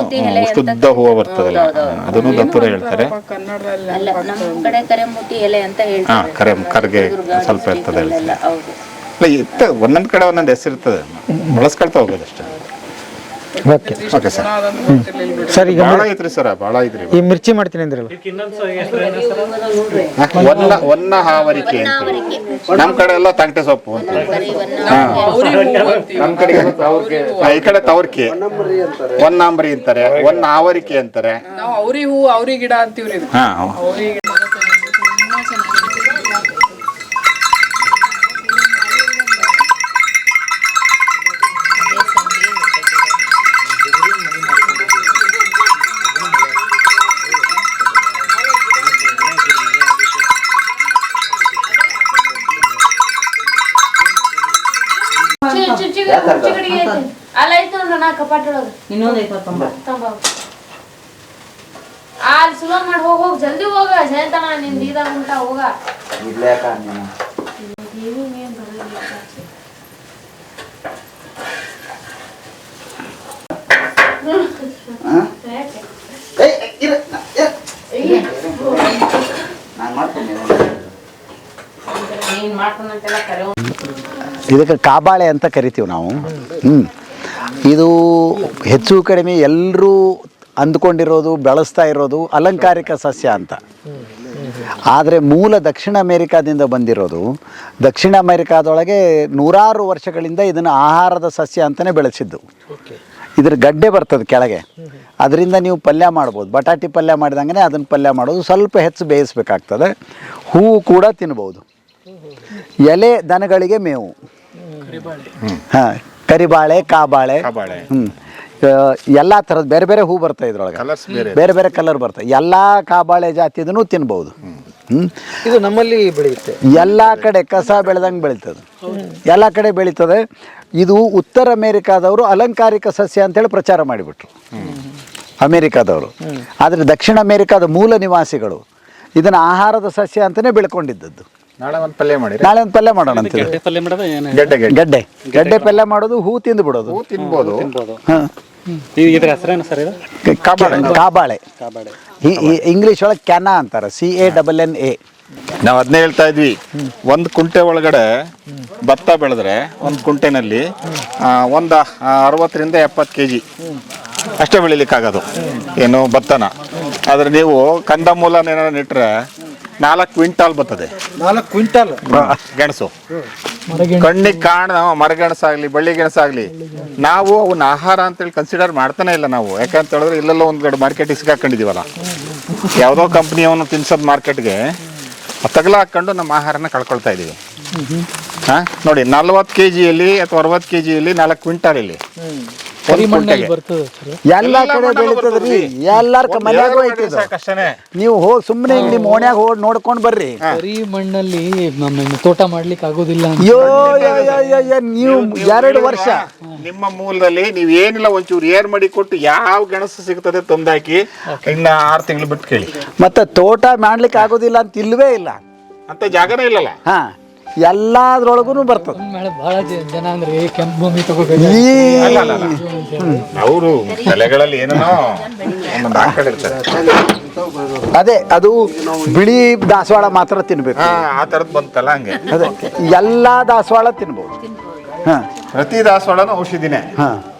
Speaker 3: ಶುದ್ಧ ಹೂವು ಬರ್ತದಲ್ಲ. ಅದನ್ನು ದತ್ತೂರ ಹೇಳ್ತಾರೆ.
Speaker 6: ಕನ್ನಡದಲ್ಲಿ
Speaker 9: ಅಲ್ಲ ನಮ್ಮ ಕಡೆ ಕರೆಮುಟ್ಟಿ ಎಲೆ ಅಂತ
Speaker 3: ಹಾ
Speaker 9: ಹೇಳ್ತಾರೆ
Speaker 3: ಕರೆ ಕರ್ಗೆ ಸ್ವಲ್ಪ ಇರ್ತದೆ ಹೇಳ್ತಾರೆ
Speaker 9: ಹೌದು.
Speaker 3: ಇರ್ತದೆ ಒಂದೊಂದು ಕಡೆ ಒಂದೊಂದು ಹೆಸರಿರ್ತದೆ ಬಳಸ್ಕೊಳ್ತಾ ಹೋಗೋದು ಅಷ್ಟೇ. ಓಕೆ. ಸರ್.
Speaker 6: ಅದಂತ ಗೊತ್ತಿರ್ಲಿಲ್ಲ
Speaker 4: ಸರ್ ಈಗ
Speaker 3: ಭಾಳ ಐತ್ರಿ ಸರ್ ಭಾಳ ಐತ್ರಿ.
Speaker 4: ಈ ಮಿರ್ಚಿ ಮಾಡ್ತೀನಿ ಅಂದ್ರಲ್ಲ.
Speaker 11: ಸರ್?
Speaker 3: ಒನ್ನ ಒನ್ನ ಹಾವರಿಕೆ ಅಂತ. ನಮ್ಮ ಕಡೆ ಎಲ್ಲ ತಂಟೆ ಸೊಪ್ಪು ಅಂತ. ನಮ್ಮ ಕಡೆ ಈ ಕಡೆ ತವರ್ಕೆ. ಒನ್ನಾಂಬರಿ ಅಂತಾರೆ ಒನ್ನ ಹಾವರಿಕೆ ಅಂತಾರೆ.
Speaker 6: ನಾವು ಅವ್ರಿ ಹೂ ಅವ್ರಿ ಗಿಡ ಅಂತೀವ್ರಿ ಇದು
Speaker 3: ಹಾ.
Speaker 8: ಇನ್ನೊಂದ್ ಐವತ್ತೊಂಬ
Speaker 5: ಅಲ್ಲಿ ಸುಲಭ ಮಾಡಿ ಹೋಗ ಹೋಗಿ ಜಲ್ದಿ ಹೋಗ ಜಯಂತನ ಉಂಟ
Speaker 2: ಇದಕ್ಕೆ ಕಾಬಾಳೆ ಅಂತ ಕರಿತೀವಿ ನಾವು. ಹ್ಞೂ ಇದು ಹೆಚ್ಚು ಕಡಿಮೆ ಎಲ್ಲರೂ ಅಂದ್ಕೊಂಡಿರೋದು ಬೆಳೆಸ್ತಾ ಇರೋದು ಅಲಂಕಾರಿಕ ಸಸ್ಯ ಅಂತ. ಆದರೆ ಮೂಲ ದಕ್ಷಿಣ ಅಮೇರಿಕಾದಿಂದ ಬಂದಿರೋದು ದಕ್ಷಿಣ ಅಮೇರಿಕಾದೊಳಗೆ ನೂರಾರು ವರ್ಷಗಳಿಂದ ಇದನ್ನು ಆಹಾರದ ಸಸ್ಯ ಅಂತಲೇ ಬೆಳೆಸಿದ್ದು. ಇದ್ರ ಗಡ್ಡೆ ಬರ್ತದೆ ಕೆಳಗೆ. ಅದರಿಂದ ನೀವು ಪಲ್ಯ ಮಾಡ್ಬೋದು. ಬಟಾಟಿ ಪಲ್ಯ ಮಾಡಿದಂಗೆ ಅದನ್ನು ಪಲ್ಯ ಮಾಡೋದು. ಸ್ವಲ್ಪ ಹೆಚ್ಚು ಬೇಯಿಸ್ಬೇಕಾಗ್ತದೆ. ಹೂವು ಕೂಡ ತಿನ್ಬೋದು. ಎಲೆ ದನಗಳಿಗೆ ಮೇವು. ಹಾಂ. ಕರಿಬಾಳೆ ಕಾಬಾಳೆ.
Speaker 3: ಕಾಬಾಳೆ.
Speaker 2: ಹ್ಞೂ ಎಲ್ಲ ಥರದ ಬೇರೆ ಬೇರೆ ಹೂ ಬರ್ತಾ ಇದ್ರೊಳಗೆ.
Speaker 3: ಕಲರ್ಸ್ ಬೇರೆ
Speaker 2: ಬೇರೆ ಬೇರೆ ಕಲರ್ ಬರ್ತವೆ ಎಲ್ಲ ಕಾಬಾಳೆ ಜಾತಿದೂ ತಿನ್ಬೋದು.
Speaker 4: ಇದು ನಮ್ಮಲ್ಲಿ ಬೆಳೆಯುತ್ತೆ.
Speaker 2: ಎಲ್ಲ ಕಡೆ ಕಸ ಬೆಳೆದಂಗೆ ಬೆಳೀತದೆ. ಎಲ್ಲ ಕಡೆ ಬೆಳೀತದೆ. ಇದು ಉತ್ತರ ಅಮೇರಿಕಾದವರು ಅಲಂಕಾರಿಕ ಸಸ್ಯ ಅಂತೇಳಿ ಪ್ರಚಾರ ಮಾಡಿಬಿಟ್ರು. ಅಮೇರಿಕಾದವರು. ಆದರೆ ದಕ್ಷಿಣ ಅಮೇರಿಕಾದ ಮೂಲ ನಿವಾಸಿಗಳು ಇದನ್ನು ಆಹಾರದ ಸಸ್ಯ ಅಂತಲೇ ಬೆಳ್ಕೊಂಡಿದ್ದದ್ದು.
Speaker 3: ನಾಳೆ ಒಂದು ಪಲ್ಯ ಮಾಡಿ
Speaker 2: ನಾಳೆ ಒಂದು ಪಲ್ಯ ಮಾಡೋಣ ಅಂತ
Speaker 11: ಗಡ್ಡೆ ಪಲ್ಯ ಮಾಡೋದು ಏನು
Speaker 3: ಗೆಡ್ಡೆ ಗೆಡ್ಡೆ.
Speaker 2: ಗಡ್ಡೆ. ಗಡ್ಡೆ ಪಲ್ಯ. ಮಾಡೋದು ಹೂ ತಿಂದು ಬಿಡೋದು
Speaker 3: ಹೂ ತಿನ್ಬೋದು.
Speaker 2: ಹಾಂ.
Speaker 11: ಈ- ಇದ್ರ ಹೆಸರೇನು ಸರ್ ಇದು?
Speaker 2: ಕಾಬಾಳೆ. ಕಾಬಾಳೆ.
Speaker 11: ಕಾಬಾಳೆ.
Speaker 2: ಇಂಗ್ಲೀಷ್ ಒಳಗೆ ಕ್ಯಾನ ಅಂತಾರೆ C A double N A
Speaker 3: ನಾವು ಅದನ್ನೇ ಹೇಳ್ತಾ ಇದ್ವಿ. ಒಂದು ಕುಂಟೆ ಒಳಗಡೆ ಭತ್ತ ಬೆಳೆದ್ರೆ ಒಂದು ಕುಂಟೆನಲ್ಲಿ ಒಂದು ಅರವತ್ತರಿಂದ ಎಪ್ಪತ್ತು ಕೆ ಜಿ ಅಷ್ಟೇ ಬೆಳಿಲಿಕ್ಕಾಗೋದು. ಏನು ಭತ್ತನ. ಆದರೆ ನೀವು ಕಂದಮೂಲನ ನೆಟ್ರೆ ನಾಲ್ಕು ಕ್ವಿಂಟಾಲ್ ಬರ್ತದೆ.
Speaker 4: ನಾಲ್ಕು ಕ್ವಿಂಟಾಲ್?
Speaker 3: ಗೆಣಸು. ಕಣ್ಣಿಗೆ ಕಾಣ ಮರಗೆಣಸಾಗ್ಲಿ ಬಳ್ಳಿ ಗೆಣಸಾಗ್ಲಿ. ನಾವು ಅವನ್ನ ಆಹಾರ ಅಂತೇಳಿ ಕನ್ಸಿಡರ್ ಮಾಡ್ತಾನೆ ಇಲ್ಲ ನಾವು. ಯಾಕಂತ ಹೇಳಿದ್ರೆ ಇಲ್ಲೆಲ್ಲ ಒಂದು ಕಡೆ ಮಾರ್ಕೆಟಿಗೆ ಸಿಕ್ಕಾಕೊಂಡಿದ್ದೀವಲ್ಲ ಯಾವುದೋ ಕಂಪ್ನಿಯವನು ತಿನ್ಸೋದು ಮಾರ್ಕೆಟ್ಗೆ ತಗಲ ಹಾಕೊಂಡು ನಮ್ಮ ಆಹಾರನ ಕಳ್ಕೊಳ್ತಾ ಇದೀವಿ ಹಾಂ ನೋಡಿ ನಲ್ವತ್ತು ಕೆ ಜಿಯಲ್ಲಿ ಅಥವಾ ಅರವತ್ತು ಕೆ ಜಿಯಲ್ಲಿ ನಾಲ್ಕು ಕ್ವಿಂಟಾಲ್
Speaker 2: ಎಲ್ಲ ಕಡೆ ಬೆಳಿತದ್ರಿ. ಎಲ್ಲಾರ ಮನ್ಯಾಗೂ ಐತಿ ಇದು.
Speaker 3: ಸಾಕಷ್ಟೇನೆ.
Speaker 2: ನೀವು ಹೋಗಿ ಸುಮ್ಮನೆ ಇಲ್ಲಿ ನಿಮ್ಮ ಓಣ್ಯಾಗ ಹೋಗಿ ನೋಡ್ಕೊಂಡ್ ಬರ್ರಿ.
Speaker 10: ಕರಿ ಮಣ್ಣಲ್ಲಿ ನಮ್ಮ ತೋಟ ಮಾಡ್ಲಿಕ್ಕೆ ಆಗೋದಿಲ್ಲ
Speaker 2: ಅಯ್ಯೋ ಅಯ್ಯೋ, ಅಯ್ಯೋ, ಅಯ್ಯೋ, ಅಯ್ಯೋ, ನೀವು ಎರಡು ವರ್ಷ.
Speaker 3: ನಿಮ್ಮ ಮೂಲದಲ್ಲಿ ನೀವ್ ಏನಿಲ್ಲ ಒಂಚೂರು ಏರ್ ಮಾಡಿ ಕೊಟ್ಟು ಯಾವ ಗೆಣಸು ಸಿಗ್ತದೆ ತಂದಾಕಿ ಇನ್ನ ಆರು ತಿಂಗಳು ಬಿಟ್ಟು ಕೇಳಿ.
Speaker 2: ಮತ್ತೆ ತೋಟ ಮಾಡ್ಲಿಕ್ಕೆ ಆಗೋದಿಲ್ಲ ಅಂತ ಇಲ್ವೇ ಇಲ್ಲ.
Speaker 3: ಅಂತ ಜಾಗನೇ ಇಲ್ಲಲ್ಲ?
Speaker 2: ಹಾ. ಎಲ್ಲದ್ರೊಳಗೂ ಬರ್ತದೆ.
Speaker 10: ಮೇಲೆ ಬಹಳ ಜ- ಜನ ಅಂದ್ರೆ ಕೆಂಪು ಭೂಮಿ ತಗೋಬೇಕು
Speaker 2: ಈ
Speaker 3: ಅಲ್ಲ ಅಲ್ಲ ಅವರು ತಲೆಗಳಲ್ಲಿ ಏನೋ ಹಾಕೊಂಡಿರ್ತಾರೆ
Speaker 2: ಅದೇ ಅದು ಬಿಳಿ ದಾಸವಾಳ ಮಾತ್ರ ತಿನ್ಬೇಕು.
Speaker 3: ಹಾ ಆ ತರದ್ ಬಂತಲ್ಲ ಹಂಗೆ.
Speaker 2: ಅದೇ ಎಲ್ಲ ದಾಸವಾಳ ತಿನ್ಬೋದು. ಹಾ.
Speaker 3: ಪ್ರತಿ ದಾಸವಾಳನ ಔಷಧಿನೇ.
Speaker 2: ಹಾ.